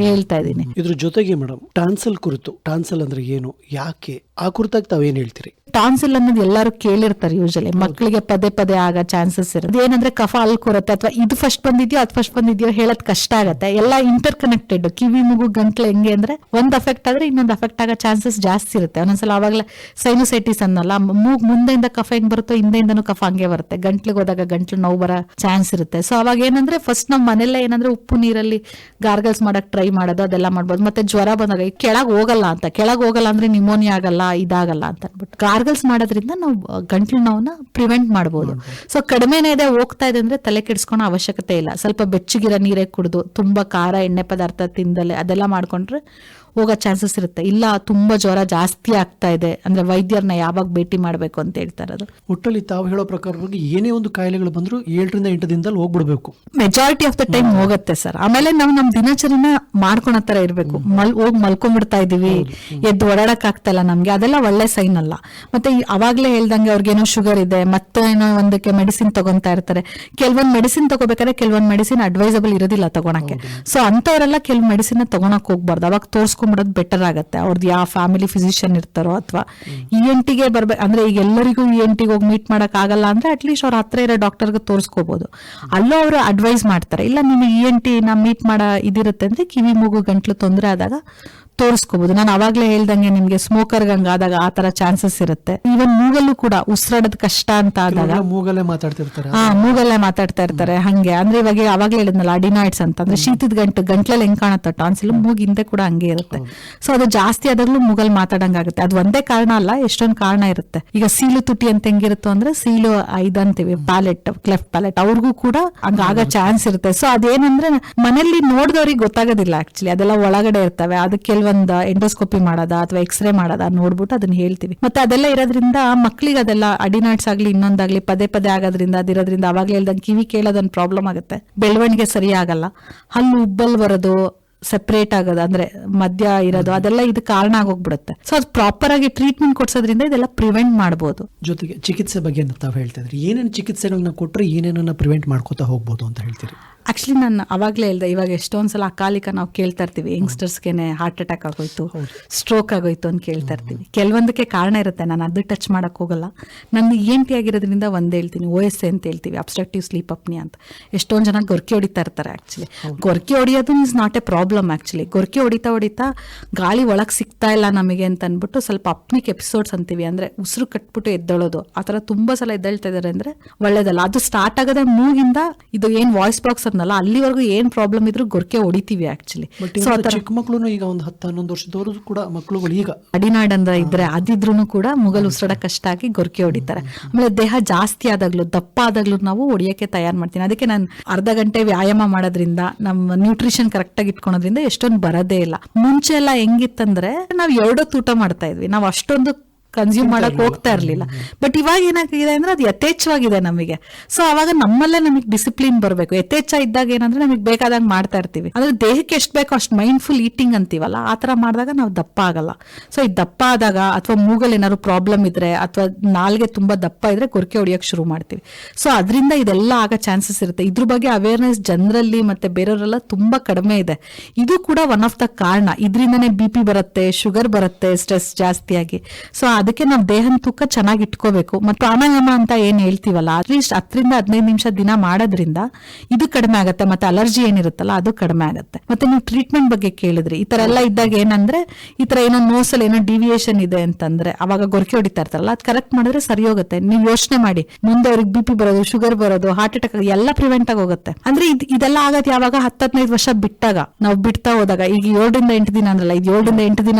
ಹೇಳ್ತಾ ಇದ್ದೀನಿ. ಇದ್ರ ಜೊತೆಗೆ ಮೇಡಮ್ ಟಾನ್ಸಲ್ ಕುರಿತು ಟಾನ್ಸಲ್ ಅಂದ್ರೆ ಏನು ಯಾಕೆ? ಆ ಕುರಿತಾಗಿ ತಾವೇನ್ ಹೇಳ್ತೀರಿ? ಟಾನ್ಸಿಲ್ ಅನ್ನೋದು ಎಲ್ಲರೂ ಕೇಳಿರ್ತಾರೆ ಯೂಶಲಿ ಮಕ್ಕಳಿಗೆ ಪದೇ ಪದೇ ಆಗ ಚಾನ್ಸಸ್ ಇರುತ್ತೆ. ಏನಂದ್ರೆ ಕಫ ಅಲ್ಲಿ ಕೂರುತ್ತೆ ಅಥವಾ ಇದು ಫಸ್ಟ್ ಬಂದಿದ್ಯೋ ಅದು ಫಸ್ಟ್ ಬಂದಿದ್ಯೋ ಹೇಳೋದ್ ಕಷ್ಟ ಆಗತ್ತೆ. ಎಲ್ಲ ಇಂಟರ್ ಕನೆಕ್ಟೆಡ್ ಕಿವಿ ಮೂಗು ಗಂಟ್ಲು ಹೆಂಗೆ ಅಂದ್ರೆ ಒಂದ್ ಅಫೆಕ್ಟ್ ಆದ್ರೆ ಇನ್ನೊಂದು ಅಫೆಕ್ಟ್ ಆಗೋ ಚಾನ್ಸಸ್ ಜಾಸ್ತಿ ಇರುತ್ತೆ. ಒಂದೊಂದ್ಸಲ ಅವಾಗಲೇ ಸೈನೋಸೈಟಿಸ್ ಅನ್ನಲ್ಲ ಮೂಗ್ ಮುಂದೆಯಿಂದ ಕಫ ಹೆಂಗ್ ಬರುತ್ತೋ ಹಿಂದೆಯಿಂದನೂ ಕಫ ಹಂಗೆ ಬರುತ್ತೆ. ಗಂಟ್ಲಿಗೆ ಹೋದಾಗ ಗಂಟ್ಲು ನೋವು ಬರೋ ಚಾನ್ಸ್ ಇರುತ್ತೆ. ಸೊ ಅವಾಗ ಏನಂದ್ರೆ ಫಸ್ಟ್ ನಮ್ಮ ಮನೆಯಲ್ಲೇ ಏನಂದ್ರೆ ಉಪ್ಪು ನೀರಲ್ಲಿ ಗಾರ್ಗಲ್ಸ್ ಮಾಡಕ್ ಟ್ರೈ ಮಾಡೋದು ಅದೆಲ್ಲ ಮಾಡ್ಬೋದು. ಮತ್ತೆ ಜ್ವರ ಬಂದಾಗ ಕೆಳಗೆ ಕೆಳಗ್ ಹೋಗಲ್ಲ ಅಂತ. ಕೆಳಗೆ ಹೋಗಲ್ಲ ಅಂದ್ರೆ ನಿಮೋನಿಯಾ ಆಗಲ್ಲ. ಇದಾಗಲ್ಲ ಅಂತ ಅನ್ಬಿಟ್ಟು ಗಾರ್ಗಲ್ಸ್ ಮಾಡೋದ್ರಿಂದ ನಾವು ಗಂಟ್ಲು ನೋವನ್ನ ಪ್ರಿವೆಂಟ್ ಮಾಡ್ಬೋದು. ಸೊ ಕಡಿಮೆನೇ ಇದೆ, ಹೋಗ್ತಾ ಇದೆ ಅಂದ್ರೆ ತಲೆ ಕೆಡಿಸ್ಕೊಳೋ ಅವಶ್ಯಕತೆ ಇಲ್ಲ. ಸ್ವಲ್ಪ ಬೆಚ್ಚಗಿರೋ ನೀರೇ ಕುಡಿದು, ತುಂಬಾ ಖಾರ ಎಣ್ಣೆ ಪದಾರ್ಥ ತಿಂದಲೆ ಅದೆಲ್ಲ ಮಾಡ್ಕೊಂಡ್ರೆ ಹೋಗೋ ಚಾನ್ಸಸ್ ಇರುತ್ತೆ. ಇಲ್ಲ ತುಂಬಾ ಜ್ವರ ಜಾಸ್ತಿ ಆಗ್ತಾ ಇದೆ. ಅಂದ್ರೆ ವೈದ್ಯರನ್ನ ಯಾವಾಗ ಭೇಟಿ ಮಾಡಬೇಕು ಅಂತ ಹೇಳ್ತಾ ಇರೋದು. ಒಟ್ಟಲ್ಲಿ ತಾವು ಹೇಳೋ ಪ್ರಕಾರ ಏನೇ ಒಂದು ಕಾಯಿಲೆಗಳು ಬಂದರೂ ಏಳರಿಂದ ಎಂಟು ದಿನದಲ್ಲಿ ಹೋಗ್ಬಿಡ್ಬೇಕು. ಮೆಜಾರಿಟಿ ಆಫ್ ದ ಟೈಮ್ ಹೋಗುತ್ತೆ ಸರ್. ಆಮೇಲೆ ನಾವು ನಮ್ಮ ದಿನಚರಿನ ಮಾಡ್ಕೊಳೋ ತರ ಇರಬೇಕು. ಮಲ್ ಹೋಗಿ ಮಲ್ಕೊಂಡ್ಬಿಡ್ತಾ ಇದೀವಿ ಎದ್ದು ಓಡಾಡಕ್ ಆಗ್ತಾ ಇಲ್ಲ ನಮ್ಗೆ. ಅದೆಲ್ಲ ಒಳ್ಳೆ ಸೈನ್ ಅಲ್ಲ. ಮತ್ತೆ ಅವಾಗ್ಲೇ ಹೇಳ್ದಂಗೆ ಅವ್ರಿಗೇನೋ ಶುಗರ್ ಇದೆ ಮತ್ತೆ ಏನೋ ಒಂದಕ್ಕೆ ಮೆಡಿಸಿನ್ ತಗೊಂತಾ ಇರ್ತಾರೆ. ಕೆಲವೊಂದು ಮೆಡಿಸಿನ್ ತಗೋಬೇಕಾದ್ರೆ ಕೆಲವೊಂದು ಮೆಡಿಸಿನ್ ಅಡ್ವೈಸಬಲ್ ಇರೋದಿಲ್ಲ ತಗೋಣಕ್ಕೆ ಸೊ ಅಂಥವರೆಲ್ಲ ಕೆಲವು ಮೆಡಿಸಿನ್ ತಗೊಳಕ್ ಹೋಗ್ಬಾರ್ದು. ಅವಾಗ ತೋರ್ಸ್ಕೊಂಡ್ಬಿಡೋದು ಬೆಟರ್ ಆಗುತ್ತೆ. ಅವ್ರದ್ದು ಯಾವ ಫ್ಯಾಮಿಲಿ ಫಿಸಿಷಿಯನ್ ಇರ್ತಾರೋ ಅಥವಾ ಇ ಎನ್ ಟಿಗೆ ಬರ್ಬೇಕು ಅಂದ್ರೆ ಈಗ ಎಲ್ಲರಿಗೂ ಇ ಎನ್ ಟಿಗೆ ಹೋಗಿ ಮೀಟ್ ಮಾಡೋಕ್ಕಾಗಲ್ಲ ಅಂದ್ರೆ ಅಟ್ಲೀಸ್ಟ್ ಅವ್ರ ಹತ್ರ ಇರೋ ಡಾಕ್ಟರ್ಗೆ ತೋರಿಸ್ಕೋಬಹುದು ಅಲ್ಲೂ ಅವರು ಅಡ್ವೈಸ್ ಮಾಡ್ತಾರೆ. ಇಲ್ಲ ನಿಮಗೆ ಇ ಎನ್ ಟಿ ನಾ ಮೀಟ್ ಮಾಡೋ ಇದಿರುತ್ತೆ ಅಂದ್ರೆ ಕಿವಿ, ಮೂಗು, ಗಂಟ್ಲು ತೊಂದರೆ ಆದಾಗ ತೋರಿಸ್ಕೋಬಹುದು ನಾನು ಅವಾಗ್ಲೇ ಹೇಳ್ದಂಗೆ ನಿಮ್ಗೆ ಸ್ಮೋಕರ್ ಹಂಗಾದಾಗ ಆದಾಗ ಆ ತರ ಚಾನ್ಸಸ್ ಇರುತ್ತೆ. ಈವನ್ ಮೂಗಲ್ಲೂ ಕೂಡ ಉಸಿರಾಡೋದ್ ಕಷ್ಟ ಅಂತ ಆದಾಗ ಮೂಗಲ್ಲೇ ಮಾತಾಡ್ತಿರ್ತಾರೆ. ಹಾ ಮೂಗಲ್ಲೇ ಮಾತಾಡ್ತಾ ಇರ್ತಾರೆ ಹಂಗೆ. ಅಂದ್ರೆ ಇವಾಗ ಅವಾಗ್ಲೇ ಹೇಳಿದ್ನಲ್ಲ ಅಡಿನಾಯ್ಡ್ಸ್ ಅಂತ. ಅಂದ್ರೆ ಶೀತದ ಗಂಟು ಗಂಟ್ಲಲ್ಲಿ ಹೆಂಗ್ ಕಾಣುತ್ತೆ ಟಾನ್ಸಿಲ್ ಮೂಗ್ ಹಿಂದೆ ಕೂಡ ಹಂಗೆ ಇರುತ್ತೆ. ಸೊ ಅದು ಜಾಸ್ತಿ ಆದಾಗ್ಲೂ ಮೂಗಲ್ ಮಾತಾಡಂಗಾಗುತ್ತೆ. ಅದು ಒಂದೇ ಕಾರಣ ಅಲ್ಲ ಎಷ್ಟೊಂದು ಕಾರಣ ಇರುತ್ತೆ. ಈಗ ಸೀಲು ತುಟಿ ಅಂತ ಹೆಂಗಿರುತ್ತೋ ಅಂದ್ರೆ ಸೀಲು ಇದಂತೀವಿ ಪ್ಯಾಲೆಟ್ ಕ್ಲೆಫ್ಟ್ ಪ್ಯಾಲೆಟ್ ಅವ್ರಿಗೂ ಕೂಡ ಹಂಗ ಆಗೋ ಚಾನ್ಸ್ ಇರುತ್ತೆ. ಸೊ ಅದೇನಂದ್ರೆ ಮನೇಲಿ ನೋಡಿದವ್ರಿಗೆ ಗೊತ್ತಾಗೋದಿಲ್ಲ ಆಕ್ಚುಲಿ ಅದೆಲ್ಲ ಒಳಗಡೆ ಇರ್ತವೆ. ಅದಕ್ಕೆ ಕೆಲವೊಂದು ಎಂಡೋಸ್ಕೋಪಿ ಮಾಡೋದ ಅಥವಾ ಎಕ್ಸ್ರೇ ಮಾಡೋದ ನೋಡ್ಬಿಟ್ಟು ಅದನ್ನ ಹೇಳ್ತೀವಿ. ಮತ್ತೆ ಅದೆಲ್ಲ ಇರೋದ್ರಿಂದ ಮಕ್ಳಿಗೆ ಅದೆಲ್ಲ ಅಡಿನಾಟ್ಸ್ ಆಗ್ಲಿ ಇನ್ನೊಂದಾಗ್ಲಿ ಪದೇ ಪದೇ ಆಗೋದ್ರಿಂದ ಅದಿರೋದ್ರಿಂದ ಅವಾಗಲೇ ಹೇಳ್ದಂಗೆ ಕಿವಿ ಕೇಳೋದೊಂದು ಪ್ರಾಬ್ಲಮ್ ಆಗುತ್ತೆ. ಬೆಳವಣಿಗೆ ಸರಿ ಆಗಲ್ಲ. ಹಲ್ಲು ಉಬ್ಬಲ್ ಬರೋದು ಸೆಪರೇಟ್ ಆಗೋದು ಅಂದ್ರೆ ಮದ್ಯ ಇರೋದು ಅದೆಲ್ಲ ಇದು ಕಾರಣ ಆಗೋಗ್ಬಿಡುತ್ತೆ. ಸೊ ಅದು ಪ್ರಾಪರ್ ಆಗಿ ಟ್ರೀಟ್ಮೆಂಟ್ ಕೊಡ್ಸೋದ್ರಿಂದ ಇದೆಲ್ಲ ಪ್ರಿವೆಂಟ್ ಮಾಡಬಹುದು ಜೊತೆಗೆ ಚಿಕಿತ್ಸೆ ಬಗ್ಗೆ ತಾವು ಹೇಳ್ತಾ ಇದ್ರಿ. ಏನೇನು ಚಿಕಿತ್ಸೆಗಳನ್ನ ಕೊಟ್ಟರೆ ಏನೇನನ್ನ ಪ್ರಿವೆಂಟ್ ಮಾಡ್ಕೋತಾ ಹೋಗ್ಬೋದು ಅಂತ ಹೇಳ್ತೀರಿ? ಆಕ್ಚುಲಿ ನಾನು ಅವಾಗಲೇ ಹೇಳ್ದೆ ಇವಾಗ ಎಷ್ಟೊಂದು ಸಲ ಅಕಾಲಿಕ ನಾವು ಕೇಳ್ತಾ ಇರ್ತೀವಿ ಯಂಗ್ಸ್ಟರ್ಸ್ಗೆ ಹಾರ್ಟ್ ಅಟ್ಯಾಕ್ ಆಗೋಯ್ತು ಸ್ಟ್ರೋಕ್ ಆಗೋಯ್ತು ಅಂತ ಕೇಳ್ತಾ ಇರ್ತೀವಿ. ಕೆಲವೊಂದಕ್ಕೆ ಕಾರಣ ಇರುತ್ತೆ ನಾನು ಅದು ಟಚ್ ಮಾಡಕ್ ಹೋಗಲ್ಲ. ನನ್ನ ಇ ಎನ್ ಟಿ ಆಗಿರೋದ್ರಿಂದ ಒಂದೇ ಹೇಳ್ತೀನಿ ಓ ಎಸ್ ಎ ಅಂತ ಹೇಳ್ತೀವಿ ಅಬ್ಸ್ಟ್ರಕ್ಟಿವ್ ಸ್ಲೀಪ್ ಅಪ್ನಿ ಅಂತ. ಎಷ್ಟೊಂದು ಜನ ಗೊರ್ಕೆ ಹೊಡಿತಾ ಇರ್ತಾರೆ ಆಕ್ಚುಲಿ ಗೊರ್ಕೆ ಹೊಡಿಯೋದು is not a problem actually actually ಗೊರಕೆ ಹೊಡಿತಾ ಹೊಡಿತಾ ಗಾಳಿ ಒಳಗೆ ಸಿಗ್ತಾ ಇಲ್ಲ ನಮಗೆ ಅಂತ ಅಂದ್ಬಿಟ್ಟು ಸ್ವಲ್ಪ ಅಪ್ನಿಕ್ ಎಪಿಸೋಡ್ಸ್ ಅಂತೀವಿ ಅಂದ್ರೆ ಉಸಿರು ಕಟ್ಬಿಟ್ಟು ಎದ್ದೇಳೋದು. ಆ ಥರ ತುಂಬಾ ಸಲ ಎದ್ದೇಳ್ತಾ ಇದಾರೆ ಅಂದ್ರೆ ಒಳ್ಳೇದಲ್ಲ. ಅದು ಸ್ಟಾರ್ಟ್ ಆಗೋದೇ ಮೂಗಿಂದ ಇದು ಏನ್ ವಾಯ್ಸ್ ಬಾಕ್ಸ್ ಅದನ್ನಲ್ಲ ಅಲ್ಲಿವರೆಗೂ ಏನ್ ಪ್ರಾಬ್ಲಮ್ ಇದ್ರೂ ಗೊರಕೆ ಹೊಡಿತೀವಿ ಆಕ್ಚುಲಿ ಚಿಕ್ಕ ಮಕ್ಕಳು ಈಗ ಒಂದು ಹತ್ತು ಹನ್ನೊಂದು ವರ್ಷದವರು ಕೂಡ ಮಕ್ಕಳುಗಳು ಈಗ. ಅಡಿನಾಡ್ ಅಂದ್ರೆ ಇದ್ರೆ ಅದಿದ್ರು ಕೂಡ ಮುಗಲ್ ಉಸಿರಾಡ ಕಷ್ಟ ಆಗಿ ಗೊರಕೆ ಹೊಡಿತಾರೆ. ಆಮೇಲೆ ದೇಹ ಜಾಸ್ತಿ ಆದಾಗ್ಲೂ ದಪ್ಪ ಆದಾಗ್ಲೂ ನಾವು ಹೊಡಿಯಕ್ಕೆ ತಯಾರು ಮಾಡ್ತೀನಿ ಅದಕ್ಕೆ ನಾನು ಅರ್ಧ ಗಂಟೆ ವ್ಯಾಯಾಮ ಮಾಡೋದ್ರಿಂದ ನಮ್ಮ ನ್ಯೂಟ್ರಿಷನ್ ಕರೆಕ್ಟ್ ಆಗಿ ಇಟ್ಕೊಳೋದ್ರಿಂದ ಎಷ್ಟೊಂದು ಬರೋದೇ ಇಲ್ಲ. ಮುಂಚೆ ಎಲ್ಲ ಹೆಂಗಿತ್ತಂದ್ರೆ ನಾವು ಎರಡೊತ್ತು ಊಟ ಮಾಡ್ತಾ ಇದ್ವಿ. ನಾವು ಅಷ್ಟೊಂದು ಕನ್ಸ್ಯೂಮ್ ಮಾಡಕ್ ಹೋಗ್ತಾ ಇರ್ಲಿಲ್ಲ. ಬಟ್ ಇವಾಗ ಏನಾಗಿದೆ ಅಂದ್ರೆ ಅದು ಯಥೇಚ್ಛವಾಗಿದೆ ನಮಗೆ. ಸೊ ಅವಾಗ ನಮ್ಮಲ್ಲೇ ನಮಗೆ ಡಿಸಿಪ್ಲಿನ್ ಬರಬೇಕು. ಯಥೇಚ್ಛ ಇದ್ದಾಗ ಏನಂದ್ರೆ ನಮಗೆ ಬೇಕಾದಾಗ ಮಾಡ್ತಾ ಇರ್ತೀವಿ. ಅಂದ್ರೆ ದೇಹಕ್ಕೆ ಎಷ್ಟು ಬೇಕೋ ಅಷ್ಟು ಮೈಂಡ್ಫುಲ್ ಈಟಿಂಗ್ ಅಂತೀವಲ್ಲ ಆ ತರ ಮಾಡಿದಾಗ ನಾವು ದಪ್ಪ ಆಗಲ್ಲ. ಸೊ ಈ ದಪ್ಪ ಆದಾಗ ಅಥವಾ ಮೂಗಲ್ಲಿ ಏನಾದ್ರು ಪ್ರಾಬ್ಲಮ್ ಇದ್ರೆ ಅಥವಾ ನಾಲ್ಗೆ ತುಂಬಾ ದಪ್ಪ ಇದ್ರೆ ಕೊರಕೆ ಹೊಡಿಯೋಕೆ ಶುರು ಮಾಡ್ತೀವಿ. ಸೊ ಅದರಿಂದ ಇದೆಲ್ಲ ಆಗೋ ಚಾನ್ಸಸ್ ಇರುತ್ತೆ. ಇದ್ರ ಬಗ್ಗೆ ಅವೇರ್ನೆಸ್ ಜನರಲ್ಲಿ ಮತ್ತೆ ಬೇರೆಯವರೆಲ್ಲ ತುಂಬಾ ಕಡಿಮೆ ಇದೆ. ಇದು ಕೂಡ ಒನ್ ಆಫ್ ದ ಕಾರಣ. ಇದರಿಂದನೇ ಬಿ ಪಿ ಬರುತ್ತೆ ಶುಗರ್ ಬರುತ್ತೆ ಸ್ಟ್ರೆಸ್ ಜಾಸ್ತಿಯಾಗಿ. ಸೊ ಅದಕ್ಕೆ ನಾವು ದೇಹನ ತೂಕ ಚೆನ್ನಾಗಿ ಇಟ್ಕೋಬೇಕು. ಮತ್ತು ಪ್ರಾಣಾಯಾಮ ಅಂತ ಏನ್ ಹೇಳ್ತೀವಲ್ಲ ಅಟ್ಲೀಸ್ಟ್ ಹತ್ತರಿಂದ ಹದಿನೈದು ನಿಮಿಷ ದಿನ ಮಾಡೋದ್ರಿಂದ ಇದು ಕಡಿಮೆ ಆಗುತ್ತೆ. ಮತ್ತೆ ಅಲರ್ಜಿ ಏನಿರುತ್ತಲ್ಲ ಅದು ಕಡಿಮೆ ಆಗುತ್ತೆ. ಮತ್ತೆ ನೀವು ಟ್ರೀಟ್ಮೆಂಟ್ ಬಗ್ಗೆ ಕೇಳಿದ್ರಿ. ಈ ತರ ಎಲ್ಲ ಇದ್ದಾಗ ಏನಂದ್ರೆ ಈ ತರ ಏನೋ ನೋಸಲ್ ಏನೋ ಡಿವಿಯೇಷನ್ ಇದೆ ಅಂತಂದ್ರೆ ಅವಾಗ ಗೊರಕೆ ಹೊಡಿತಾ ಇರ್ತಾರಲ್ಲ ಅದು ಕರೆಕ್ಟ್ ಮಾಡಿದ್ರೆ ಸರಿ ಹೋಗುತ್ತೆ. ನೀವು ಯೋಚನೆ ಮಾಡಿ. ಮುಂದೆ ಅವ್ರಿಗೆ ಬಿ ಪಿ ಬರೋದು ಶುಗರ್ ಬರೋದು ಹಾರ್ಟ್ ಅಟ್ಯಾಕ್ ಎಲ್ಲ ಪ್ರಿವೆಂಟ್ ಆಗಿ ಹೋಗುತ್ತೆ. ಅಂದ್ರೆ ಇದ್- ಇದೆಲ್ಲ ಆಗತ್ತೆ ಯಾವಾಗ? ಹತ್ತದೈದು ವರ್ಷ ಬಿಟ್ಟಾಗ. ನಾವು ಬಿಡ್ತಾ ಹೋದಾಗ. ಈಗ ಏಳರಿಂದ ಎಂಟು ದಿನ ಅಂದ್ರಲ್ಲ ಇದು ಏಳರಿಂದ ಎಂಟು ದಿನ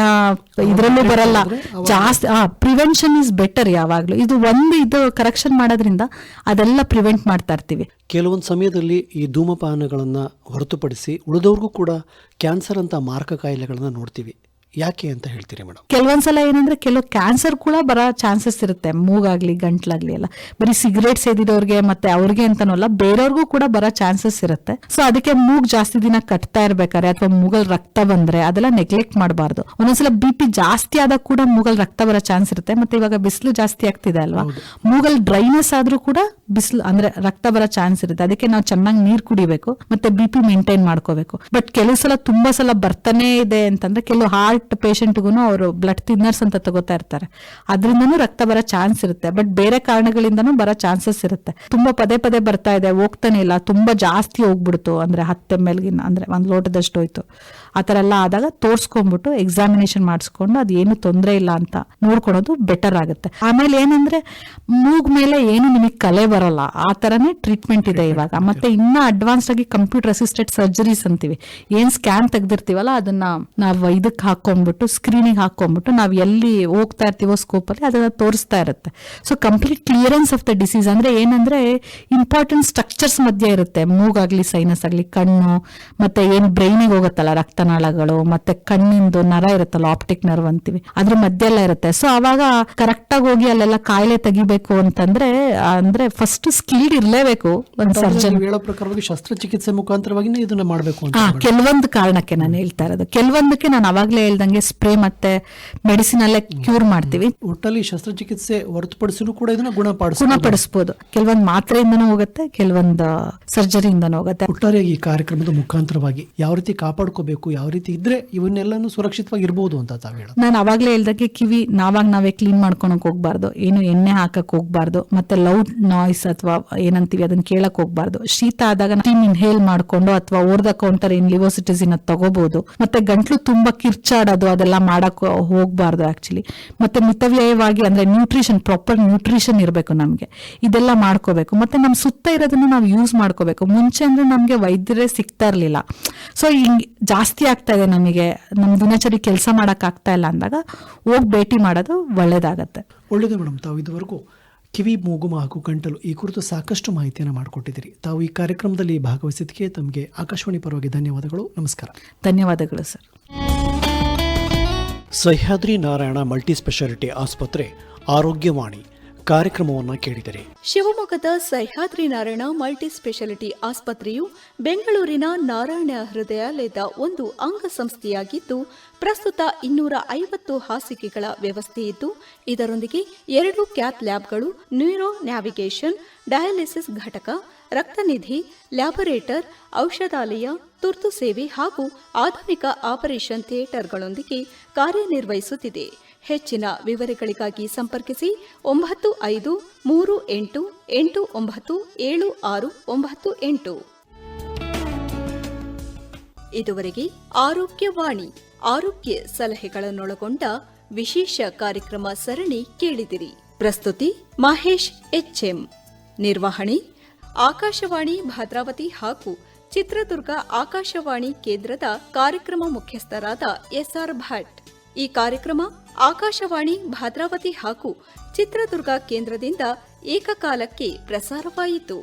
ಇದ್ರಲ್ಲೂ ಬರಲ್ಲ. ಜಾಸ್ತಿ ಪ್ರಿವೆನ್ಷನ್ ಇಸ್ ಬೆಟರ್ ಯಾವಾಗಲೂ. ಇದು ಒಂದು ಇದು ಕರೆಕ್ಷನ್ ಮಾಡೋದ್ರಿಂದ ಅದೆಲ್ಲ ಪ್ರಿವೆಂಟ್ ಮಾಡ್ತಾ ಇರ್ತೀವಿ. ಕೆಲವೊಂದು ಸಮಯದಲ್ಲಿ ಈ ಧೂಮಪಾನಗಳನ್ನು ಹೊರತುಪಡಿಸಿ ಉಳಿದವ್ರಿಗೂ ಕೂಡ ಕ್ಯಾನ್ಸರ್ ಅಂತ ಮಾರಕ ಕಾಯಿಲೆಗಳನ್ನ ನೋಡ್ತೀವಿ. ಯಾಕೆ ಅಂತ ಹೇಳ್ತೀರಿ ಮೇಡಮ್? ಕೆಲವೊಂದ್ಸಲ ಏನಂದ್ರೆ ಕೆಲವು ಕ್ಯಾನ್ಸರ್ ಕೂಡ ಬರೋ ಚಾನ್ಸಸ್ ಇರುತ್ತೆ. ಮೂಗಾಗ್ಲಿ ಗಂಟ್ಲಾಗ್ಲಿ ಎಲ್ಲ. ಬರೀ ಸಿಗರೇಟ್ ಸೇದಿದವ್ರಿಗೆ ಮತ್ತೆ ಅವ್ರಿಗೆ ಅಂತನಲ್ಲ ಬೇರೆಯವ್ರಿಗೂ ಕೂಡ ಬರೋ ಚಾನ್ಸಸ್ ಇರುತ್ತೆ. ಸೊ ಅದಕ್ಕೆ ಮೂಗ್ ಜಾಸ್ತಿ ದಿನ ಕಟ್ತಾ ಇರ್ಬೇಕಾದ್ರೆ ಅಥವಾ ಮೂಗಲ್ ರಕ್ತ ಬಂದ್ರೆ ಅದೆಲ್ಲ ನೆಗ್ಲೆಕ್ಟ್ ಮಾಡಬಾರ್ದು. ಒಂದೊಂದ್ಸಲ ಬಿ ಪಿ ಜಾಸ್ತಿ ಆದಾಗ ಕೂಡ ಮೂಗಲ್ ರಕ್ತ ಬರೋ ಚಾನ್ಸ್ ಇರುತ್ತೆ. ಮತ್ತೆ ಇವಾಗ ಬಿಸಿಲು ಜಾಸ್ತಿ ಆಗ್ತಿದೆ ಅಲ್ವಾ? ಮೂಗಲ್ ಡ್ರೈನೆಸ್ ಆದ್ರೂ ಕೂಡ ಬಿಸಿಲು ಅಂದ್ರೆ ರಕ್ತ ಬರೋ ಚಾನ್ಸ್ ಇರುತ್ತೆ. ಅದಕ್ಕೆ ನಾವು ಚೆನ್ನಾಗಿ ನೀರ್ ಕುಡಿಬೇಕು. ಮತ್ತೆ ಬಿ ಪಿ ಮೇಂಟೈನ್ ಮಾಡ್ಕೋಬೇಕು. ಬಟ್ ಕೆಲವು ಸಲ ತುಂಬಾ ಸಲ ಬರ್ತಾನೆ ಇದೆ ಅಂತಂದ್ರೆ ಕೆಲವು ಹಾರ್ಟ್ ಪೇಷಂಟ್ಗೂ ಅವರು ಬ್ಲಡ್ ಥಿನ್ನರ್ಸ್ ಅಂತ ತಗೋತಾ ಇರ್ತಾರೆ. ಅದರಿಂದನೂ ರಕ್ತ ಬರೋ ಚಾನ್ಸ್ ಇರುತ್ತೆ. ಬಟ್ ಬೇರೆ ಕಾರಣಗಳಿಂದನೂ ಬರೋ ಚಾನ್ಸಸ್ ಇರುತ್ತೆ. ತುಂಬಾ ಪದೇ ಪದೇ ಬರ್ತಾ ಇದೆ, ಹೋಗ್ತಾನೆ ಇಲ್ಲ. ತುಂಬಾ ಜಾಸ್ತಿ ಹೋಗ್ಬಿಡ್ತು. ಅಂದ್ರೆ ಹತ್ತು ಎಂ ಎಲ್ಗಿನ ಅಂದ್ರೆ ಒಂದು ಲೋಟದಷ್ಟು ಹೋಯ್ತು. ಆ ಥರ ಎಲ್ಲ ಆದಾಗ ತೋರ್ಸ್ಕೊಂಡ್ಬಿಟ್ಟು ಎಕ್ಸಾಮಿನೇಷನ್ ಮಾಡಿಸ್ಕೊಂಡು ಅದು ಏನು ತೊಂದರೆ ಇಲ್ಲ ಅಂತ ನೋಡ್ಕೊಳೋದು ಬೆಟರ್ ಆಗುತ್ತೆ. ಆಮೇಲೆ ಏನಂದ್ರೆ ಮೂಗ್ ಮೇಲೆ ಏನು ನಿಮಗೆ ಕಲೆ ಬರಲ್ಲ ಆ ತರನೇ ಟ್ರೀಟ್ಮೆಂಟ್ ಇದೆ ಇವಾಗ. ಮತ್ತೆ ಇನ್ನ ಅಡ್ವಾನ್ಸ್ ಆಗಿ ಕಂಪ್ಯೂಟರ್ ಅಸಿಸ್ಟೆಡ್ ಸರ್ಜರೀಸ್ ಅಂತೀವಿ. ಏನು ಸ್ಕ್ಯಾನ್ ತೆಗ್ದಿರ್ತೀವಲ್ಲ ಅದನ್ನ ನಾವು ಇದಕ್ಕೆ ಹಾಕೊಂಡ್ಬಿಟ್ಟು ಸ್ಕ್ರೀನಿಗೆ ಹಾಕೊಂಡ್ಬಿಟ್ಟು ನಾವು ಎಲ್ಲಿ ಹೋಗ್ತಾ ಇರ್ತೀವೋ ಸ್ಕೋಪ್ ಅಲ್ಲಿ ಅದನ್ನ ತೋರಿಸ್ತಾ ಇರುತ್ತೆ. So complete clearance of the disease ಅಂದ್ರೆ ಏನಂದ್ರೆ ಇಂಪಾರ್ಟೆಂಟ್ ಸ್ಟ್ರಕ್ಚರ್ಸ್ ಮಧ್ಯೆ ಇರುತ್ತೆ. ಮೂಗಾಗ್ಲಿ ಸೈನಸ್ ಆಗಲಿ ಕಣ್ಣು ಮತ್ತೆ ಏನು ಬ್ರೈನಿಗೆ ಹೋಗುತ್ತಲ್ಲ ರಕ್ತನಾಳಗಳು ಮತ್ತೆ ಕಣ್ಣಿಂದು ನರ ಇರುತ್ತಲ್ಲ ಆಪ್ಟಿಕ್ ನರ್ವ್ ಅಂತೀವಿ. ಅದ್ರ ಮಧ್ಯೆ ಎಲ್ಲ ಇರುತ್ತೆ. ಸೊ ಅವಾಗ ಕರೆಕ್ಟ್ ಆಗಿ ಹೋಗಿ ಅಲ್ಲೆಲ್ಲ ಕಾಯಿಲೆ ತೆಗಿಬೇಕು ಅಂತಂದ್ರೆ ಅಂದ್ರೆ ಫಸ್ಟ್ ಸ್ಕಿಲ್ಡ್ ಇರ್ಲೇಬೇಕು ಒಂದ್ ಸರ್ಜನ್ ಹೇಳೋ ಪ್ರಕಾರವಾಗಿ ಶಸ್ತ್ರಚಿಕಿತ್ಸೆ ಮುಖಾಂತರವಾಗಿ ಇದನ್ನ ಮಾಡಬೇಕು ಹಾ ಕೆಲವೊಂದು ಕಾರಣಕ್ಕೆ ನಾನು ಹೇಳ್ತಾ ಇರೋದು. ಕೆಲವೊಂದಕ್ಕೆ ನಾನು ಅವಾಗ್ಲೇ ಹೇಳ್ದಂಗೆ ಸ್ಪ್ರೇ ಮತ್ತೆ ಮೆಡಿಸಿನ್ ಅಲ್ಲೇ ಕ್ಯೂರ್ ಮಾಡ್ತೀವಿ. ಒಟ್ಟಲ್ಲಿ ಶಸ್ತ್ರಚಿಕಿತ್ಸೆ ಹೊರತುಪಡಿಸಲು ಕೂಡ ಇದನ್ನ ಗುಣಪಡಿಸ ಗುಣಪಡಿಸಬಹುದು ಕೆಲವೊಂದು ಮಾತ್ರೆಯಿಂದನೂ ಹೋಗುತ್ತೆ ಕೆಲವೊಂದು ಸರ್ಜರಿಯಿಂದನೂ ಹೋಗುತ್ತೆ. ಒಟ್ಟಾರೆಯಾಗಿ ಈ ಕಾರ್ಯಕ್ರಮದ ಮುಖಾಂತರವಾಗಿ ಯಾವ ರೀತಿ ಕಾಪಾಡ್ಕೋಬೇಕು ಯಾವ ರೀತಿ ಇದ್ರೆ ಇವನ್ನೆಲ್ಲನೂ ಸುರಕ್ಷಿತವಾಗಿ ಇರ್ಬೋದು ಅಂತ ತಾವು ಹೇಳೋದು. ನಾನು ಅವಾಗ್ಲೇ ಹೇಳ್ದಕ್ಕೆ ಕಿವಿ ನಾವಾಗ ನಾವೇ ಕ್ಲೀನ್ ಮಾಡ್ಕೊಳಕ್ ಹೋಗ್ಬಾರ್ದು. ಏನು ಎಣ್ಣೆ ಹಾಕಕ್ ಹೋಗ್ಬಾರ್ದು. ಮತ್ತೆ ಲೌಡ್ ನಾಯ್ಸ್ ಅಥವಾ ಏನಂತೀವಿ ಅದನ್ನ ಕೇಳಕ್ ಹೋಗ್ಬಾರ್ದು. ಶೀತ ಆದಾಗ ಟೀಮ್ ಇನ್ಹೇಲ್ ಮಾಡ್ಕೊಂಡು ಅಥವಾ ಓರ್ದ ಕೌಂಟರ್ ಏನ್ ಲಿವೋಸಿಟಿಸಿನ ತಗೋಬಹುದು ಮತ್ತೆ ಗಂಟ್ಲು ತುಂಬಾ ಕಿರ್ಚಾಡೋದು ಅದೆಲ್ಲ ಮಾಡಕ್ ಹೋಗ್ಬಾರ್ದು ಆಕ್ಚುಲಿ ಮತ್ತೆ ಮಿತವ್ಯಯವಾಗಿ ಅಂದ್ರೆ ನ್ಯೂಟ್ರಿಷನ್ ಪ್ರಾಪರ್ ನ್ಯೂಟ್ರಿಷನ್ ಇರಬೇಕು ನಮ್ಗೆ. ಇದೆಲ್ಲ ಮಾಡ್ಕೋಬೇಕು. ಮತ್ತೆ ನಮ್ ಸುತ್ತ ಇರೋದನ್ನ ನಾವು ಯೂಸ್ ಮಾಡ್ಕೋಬೇಕು. ಮುಂಚೆ ಅಂದ್ರೆ ನಮ್ಗೆ ವೈದ್ಯರೇ ಸಿಗ್ತಾ ಇರಲಿಲ್ಲ. ಸೊ ಜಾಸ್ತಿ ಆಗ್ತಾ ಇದೆ ನಮಗೆ. ನಮ್ಮ ದಿನಚರಿ ಕೆಲಸ ಮಾಡಕ್ ಆಗ್ತಾ ಇಲ್ಲ ಅಂದಾಗ ಹೋಗಿ ಭೇಟಿ ಮಾಡೋದು ಒಳ್ಳೇದಾಗತ್ತೆ. ಒಳ್ಳೇದು ಮೇಡಮ್. ತಾವು ಇದುವರೆಗೂ ಕಿವಿ ಮೂಗು ಹಾಗೂ ಗಂಟಲು ಈ ಕುರಿತು ಸಾಕಷ್ಟು ಮಾಹಿತಿಯನ್ನು ಮಾಡಿಕೊಟ್ಟಿದ್ದೀರಿ. ತಾವು ಈ ಕಾರ್ಯಕ್ರಮದಲ್ಲಿ ಭಾಗವಹಿಸಿದ್ದಕ್ಕೆ ತಮಗೆ ಆಕಾಶವಾಣಿ ಪರವಾಗಿ ಧನ್ಯವಾದಗಳು. ನಮಸ್ಕಾರ. ಧನ್ಯವಾದಗಳು sir. Sahyadri Narayana multi speciality ಆಸ್ಪತ್ರೆ ಆರೋಗ್ಯವಾಣಿ. ಕಾರ್ಯಕ್ರಮವನ್ನು ಕೇಳಿದರೆ. ಶಿವಮೊಗ್ಗದ ಸಹ್ಯಾದ್ರಿ ನಾರಾಯಣ ಮಲ್ಟಿ ಸ್ಪೆಷಾಲಿಟಿ ಆಸ್ಪತ್ರೆಯು ಬೆಂಗಳೂರಿನ ನಾರಾಯಣ ಹೃದಯಾಲಯದ ಒಂದು ಅಂಗಸಂಸ್ಥೆಯಾಗಿದ್ದು, ಪ್ರಸ್ತುತ ಇನ್ನೂರ ಐವತ್ತು ಹಾಸಿಗೆಗಳ ವ್ಯವಸ್ಥೆಯಿದ್ದು ಇದರೊಂದಿಗೆ ಎರಡು ಕ್ಯಾತ್ ಲ್ಯಾಬ್ಗಳು, ನ್ಯೂರೋ ನ್ಯಾವಿಗೇಷನ್, ಡಯಾಲಿಸಿಸ್ ಘಟಕ, ರಕ್ತನಿಧಿ, ಲ್ಯಾಬೊರೇಟರ್, ಔಷಧಾಲಯ, ತುರ್ತು ಸೇವೆ ಹಾಗೂ ಆಧುನಿಕ ಆಪರೇಷನ್ ಥಿಯೇಟರ್ಗಳೊಂದಿಗೆ ಕಾರ್ಯನಿರ್ವಹಿಸುತ್ತಿದೆ. ಹೆಚ್ಚಿನ ವಿವರಗಳಿಗಾಗಿ ಸಂಪರ್ಕಿಸಿ ಒಂಬತ್ತು ಐದು ಮೂರು ಎಂಟು ಎಂಟು ಒಂಬತ್ತು ಏಳು ಆರು ಒಂಬತ್ತು ಎಂಟು. ಇದುವರೆಗೆ ಆರೋಗ್ಯವಾಣಿ, ಆರೋಗ್ಯ ಸಲಹೆಗಳನ್ನೊಳಗೊಂಡ ವಿಶೇಷ ಕಾರ್ಯಕ್ರಮ ಸರಣಿ ಕೇಳಿದಿರಿ. ಪ್ರಸ್ತುತಿ ಮಹೇಶ್ ಎಚ್ಎಂ. ನಿರ್ವಹಣೆ, ಆಕಾಶವಾಣಿ ಭದ್ರಾವತಿ ಹಾಗೂ ಚಿತ್ರದುರ್ಗ ಆಕಾಶವಾಣಿ ಕೇಂದ್ರದ ಕಾರ್ಯಕ್ರಮ ಮುಖ್ಯಸ್ಥರಾದ ಎಸ್ಆರ್ ಭಟ್. ಈ ಕಾರ್ಯಕ್ರಮ ಆಕಾಶವಾಣಿ ಭದ್ರಾವತಿ ಹಾಗೂ ಚಿತ್ರದುರ್ಗ ಕೇಂದ್ರದಿಂದ ಏಕಕಾಲಕ್ಕೆ ಪ್ರಸಾರವಾಯಿತು.